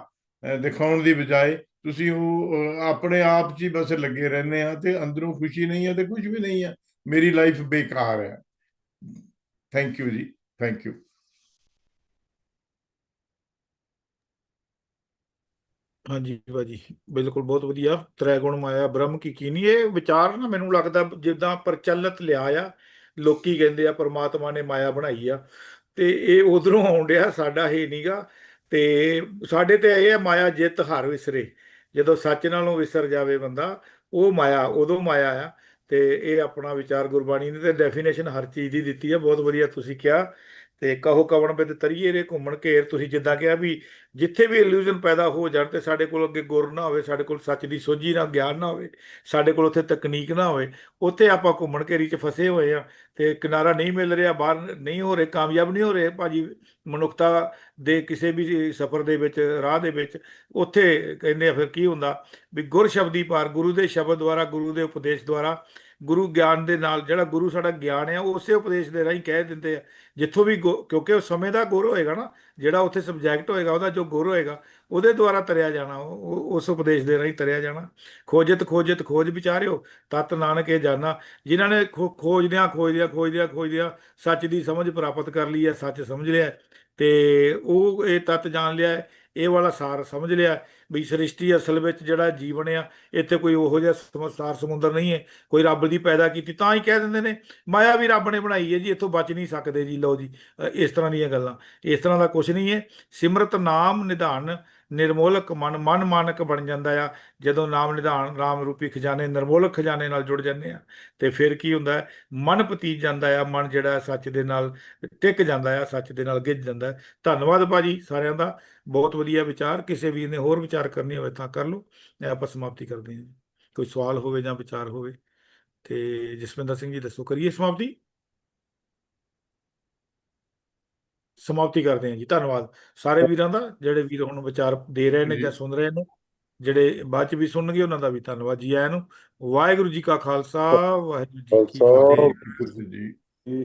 ਦਿਖਾਉਣ ਦੀ ਬਜਾਏ ਤੁਸੀਂ ਉਹ ਆਪਣੇ ਆਪ 'ਚ ਹੀ ਬਸ ਲੱਗੇ ਰਹਿੰਦੇ ਆ ਤੇ ਅੰਦਰੋਂ ਖੁਸ਼ੀ ਨਹੀਂ ਹੈ ਤੇ ਕੁਝ ਵੀ ਨਹੀਂ ਆ। ਮੇਰੀ ਲਾਈਫ ਬੇਕਾਰ ਹੈ thank you ji thank you ਹਾਂਜੀ ਭਾਜੀ, ਬਿਲਕੁਲ ਬਹੁਤ ਵਧੀਆ। ਤ੍ਰੈ ਗੁਣ ਮਾਇਆ, ਬ੍ਰਹਮ ਕੀ ਕੀਨੀ ਇਹ ਵਿਚਾਰ ਨਾ ਮੈਨੂੰ ਲੱਗਦਾ ਜਿੱਦਾਂ ਪ੍ਰਚਲਿਤ ਲਿਆ ਆ, ਲੋਕੀ ਕਹਿੰਦੇ ਆ ਪ੍ਰਮਾਤਮਾ ਨੇ ਮਾਇਆ ਬਣਾਈ ਆ। ਤੇ ਇਹ ਉਧਰੋਂ ਆਉਣ ਡਿਆ ਸਾਡਾ ਇਹ ਨਹੀਂਗਾ ਤੇ ਸਾਡੇ ਤੇ ਇਹ ਹੈ ਮਾਇਆ ਜਿੱਤ ਹਰ ਵਿਸਰੇ। ਜਦੋਂ ਸੱਚ ਨਾਲੋਂ ਵਿਸਰ ਜਾਵੇ ਬੰਦਾ, ਉਹ ਮਾਇਆ, ਉਦੋਂ ਮਾਇਆ ਆ। ਤੇ ਇਹ ਆਪਣਾ ਵਿਚਾਰ ਗੁਰਬਾਣੀ ਨੇ ਤੇ ਡੈਫੀਨੇਸ਼ਨ ਹਰ ਚੀਜ਼ ਦੀ ਦਿੱਤੀ ਆ। ਬਹੁਤ ਵਧੀਆ ਤੁਸੀਂ ਕਿਹਾ। ਤੇ ਕਹੋ ਕਵਣ ਬਿਦ ਤਰੀਏ ਰੇ ਘੁੰਮਣ ਘੇਰ, ਤੁਸੀਂ ਜਿੱਦਾਂ ਕਿਹਾ ਵੀ ਜਿੱਥੇ ਵੀ ਇਲੂਜ਼ਨ ਪੈਦਾ ਹੋ ਜਾਣ ਤੇ ਸਾਡੇ ਕੋਲ ਅੱਗੇ ਗੁਰ ਨਾ ਹੋਵੇ, ਸਾਡੇ ਕੋਲ ਸੱਚ ਦੀ ਸੋਝੀ ਨਾ, ਗਿਆਨ ਨਾ ਹੋਵੇ, ਸਾਡੇ ਕੋਲ ਉੱਥੇ ਤਕਨੀਕ ਨਾ ਹੋਵੇ, ਉੱਥੇ ਆਪਾਂ ਘੁੰਮਣ ਘੇਰੀ 'ਚ ਫਸੇ ਹੋਏ ਆ ਤੇ ਕਿਨਾਰਾ ਨਹੀਂ ਮਿਲ ਰਿਹਾ, ਬਾਹਰ ਨਹੀਂ ਹੋ ਰਹੇ, ਕਾਮਯਾਬ ਨਹੀਂ ਹੋ ਰਹੇ, ਭਾਜੀ ਮਨੁੱਖਤਾ ਦੇ ਕਿਸੇ ਵੀ ਸਫ਼ਰ ਦੇ ਵਿੱਚ, ਰਾਹ ਦੇ ਵਿੱਚ, ਉੱਥੇ ਕਹਿੰਦੇ ਆ ਫਿਰ ਕੀ ਹੁੰਦਾ ਵੀ ਗੁਰ ਸ਼ਬਦੀ ਪਾਰ, ਗੁਰੂ ਦੇ ਸ਼ਬਦ ਦੁਆਰਾ, ਗੁਰੂ ਦੇ ਉਪਦੇਸ਼ ਦੁਆਰਾ ਗੁਰੂ ਗਿਆਨ ਦੇ ਨਾਲ ਜਿਹੜਾ ਗੁਰੂ ਸਾਡਾ ਗਿਆਨ ਆ ਉਹ ਉਸੇ ਉਪਦੇਸ਼ ਦੇ ਰਾਹੀਂ ਕਹਿ ਦਿੰਦੇ ਆ। ਜਿੱਥੋਂ ਵੀ ਗੁ- ਕਿਉਂਕਿ ਉਹ ਸਮੇਂ ਦਾ ਗੁਰ ਹੋਏਗਾ ਨਾ ਜਿਹੜਾ ਉੱਥੇ ਸਬਜੈਕਟ ਹੋਏਗਾ ਉਹਦਾ ਜੋ ਗੁਰ ਹੋਏਗਾ ਉਹਦੇ ਦੁਆਰਾ ਤਰਿਆ ਜਾਣਾ ਉਹ- ਉਹ- ਉਸ ਉਪਦੇਸ਼ ਦੇ ਰਾਹੀਂ ਤਰਿਆ ਜਾਣਾ। ਖੋਜਤ ਖੋਜਤ ਖੋਜ ਵਿਚਾਰਿਓ ਤਤ ਨਾਨਕ ਇਹ ਜਾਣਾ। ਜਿਨ੍ਹਾਂ ਨੇ ਖੋ- ਖੋਜਦਿਆਂ ਖੋਜਦਿਆਂ ਖੋਜਦਿਆਂ ਖੋਜਦਿਆਂ ਸੱਚ ਦੀ ਸਮਝ ਪ੍ਰਾਪਤ ਕਰ ਲਈ ਹੈ ਸੱਚ ਸਮਝ ਲਿਆ ਹੈ, ਤੇ ਉਹ ਇਹ ਤਤ ਜਾਣ ਲਿਆ ਇਹ ਵਾਲਾ ਸਾਰ ਸਮਝ ਲਿਆ ਵੀ ਸ੍ਰਿਸ਼ਟੀ ਅਸਲ ਵਿੱਚ ਜਿਹੜਾ ਜੀਵਨ ਆ, ਇੱਥੇ ਕੋਈ ਉਹੋ ਜਿਹਾ ਸਮਸਾਰ ਸਮੁੰਦਰ ਨਹੀਂ ਹੈ। ਕੋਈ ਰੱਬ ਦੀ ਪੈਦਾ ਕੀਤੀ, ਤਾਂ ਹੀ ਕਹਿ ਦਿੰਦੇ ਨੇ, ਮਾਇਆ ਵੀ ਰੱਬ ਨੇ ਬਣਾਈ ਹੈ ਜੀ, ਇੱਥੋਂ ਬਚ ਨਹੀਂ ਸਕਦੇ ਜੀ। ਲਓ ਜੀ ਇਸ ਤਰ੍ਹਾਂ ਦੀਆਂ ਗੱਲਾਂ। ਇਸ ਤਰ੍ਹਾਂ ਦਾ ਕੁਝ ਨਹੀਂ ਹੈ। ਸਿਮਰਤ ਨਾਮ ਨਿਧਾਨ, ਨਿਰਮੋਲਕ ਮਨ ਮਨ ਮਾਨਕ ਬਣ ਜਾਂਦਾ ਆ। ਜਦੋਂ ਨਾਮ ਨਿਧਾਨ ਰਾਮ ਰੂਪੀ ਖਜ਼ਾਨੇ ਨਿਰਮੋਲਕ ਖਜ਼ਾਨੇ ਨਾਲ ਜੁੜ ਜਾਂਦੇ ਆ, ਤੇ ਫਿਰ ਕੀ ਹੁੰਦਾ ਮਨ ਪਤੀਤ ਜਾਂਦਾ ਆ, ਮਨ ਜਿਹੜਾ ਸੱਚ ਦੇ ਨਾਲ ਟਿਕ ਜਾਂਦਾ ਆ, ਸੱਚ ਦੇ ਨਾਲ ਗਿੱਜ ਜਾਂਦਾ ਹੈ। ਧੰਨਵਾਦ ਭਾਜੀ ਸਾਰਿਆਂ ਦਾ। ਬਹੁਤ ਵਧੀਆ ਵਿਚਾਰ ਕਿਸੇ ਵੀਰ ਨੇ ਹੋਰ ਵਿਚਾਰ ਕਰਨੀ ਹੋਵੇ ਤਾਂ ਕਰ ਲਓ ਆਪਾਂ ਸਮਾਪਤੀ ਕਰਦੇ ਹਾਂ ਕੋਈ ਸਵਾਲ ਹੋਵੇ ਜਾਂ ਵਿਚਾਰ ਹੋਵੇ ਤੇ ਜਸਵਿੰਦਰ ਸਿੰਘ ਜੀ ਦੱਸੋ ਕਰੀਏ ਸਮਾਪਤੀ? ਸਮਾਪਤੀ ਕਰਦੇ ਹਾਂ ਜੀ ਧੰਨਵਾਦ। ਸਾਰੇ ਵੀਰਾਂ ਦਾ ਜਿਹੜੇ ਵੀਰ ਹੁਣ ਵਿਚਾਰ ਦੇ ਰਹੇ ਨੇ ਜੀ। ਸੁਣ ਰਹੇ ਨੇ ਜਿਹੜੇ ਬਾਅਦ ਚ ਵੀ ਸੁਣਨਗੇ ਉਹਨਾਂ ਦਾ ਵੀ ਧੰਨਵਾਦ ਜੀ ਆਇਆਂ ਨੂੰ। ਵਾਹਿਗੁਰੂ ਜੀ ਕਾ ਖਾਲਸਾ ਵਾਹਿਗੁਰੂ ਜੀ ਕੀ ਫਤਿਹ। ਜੀ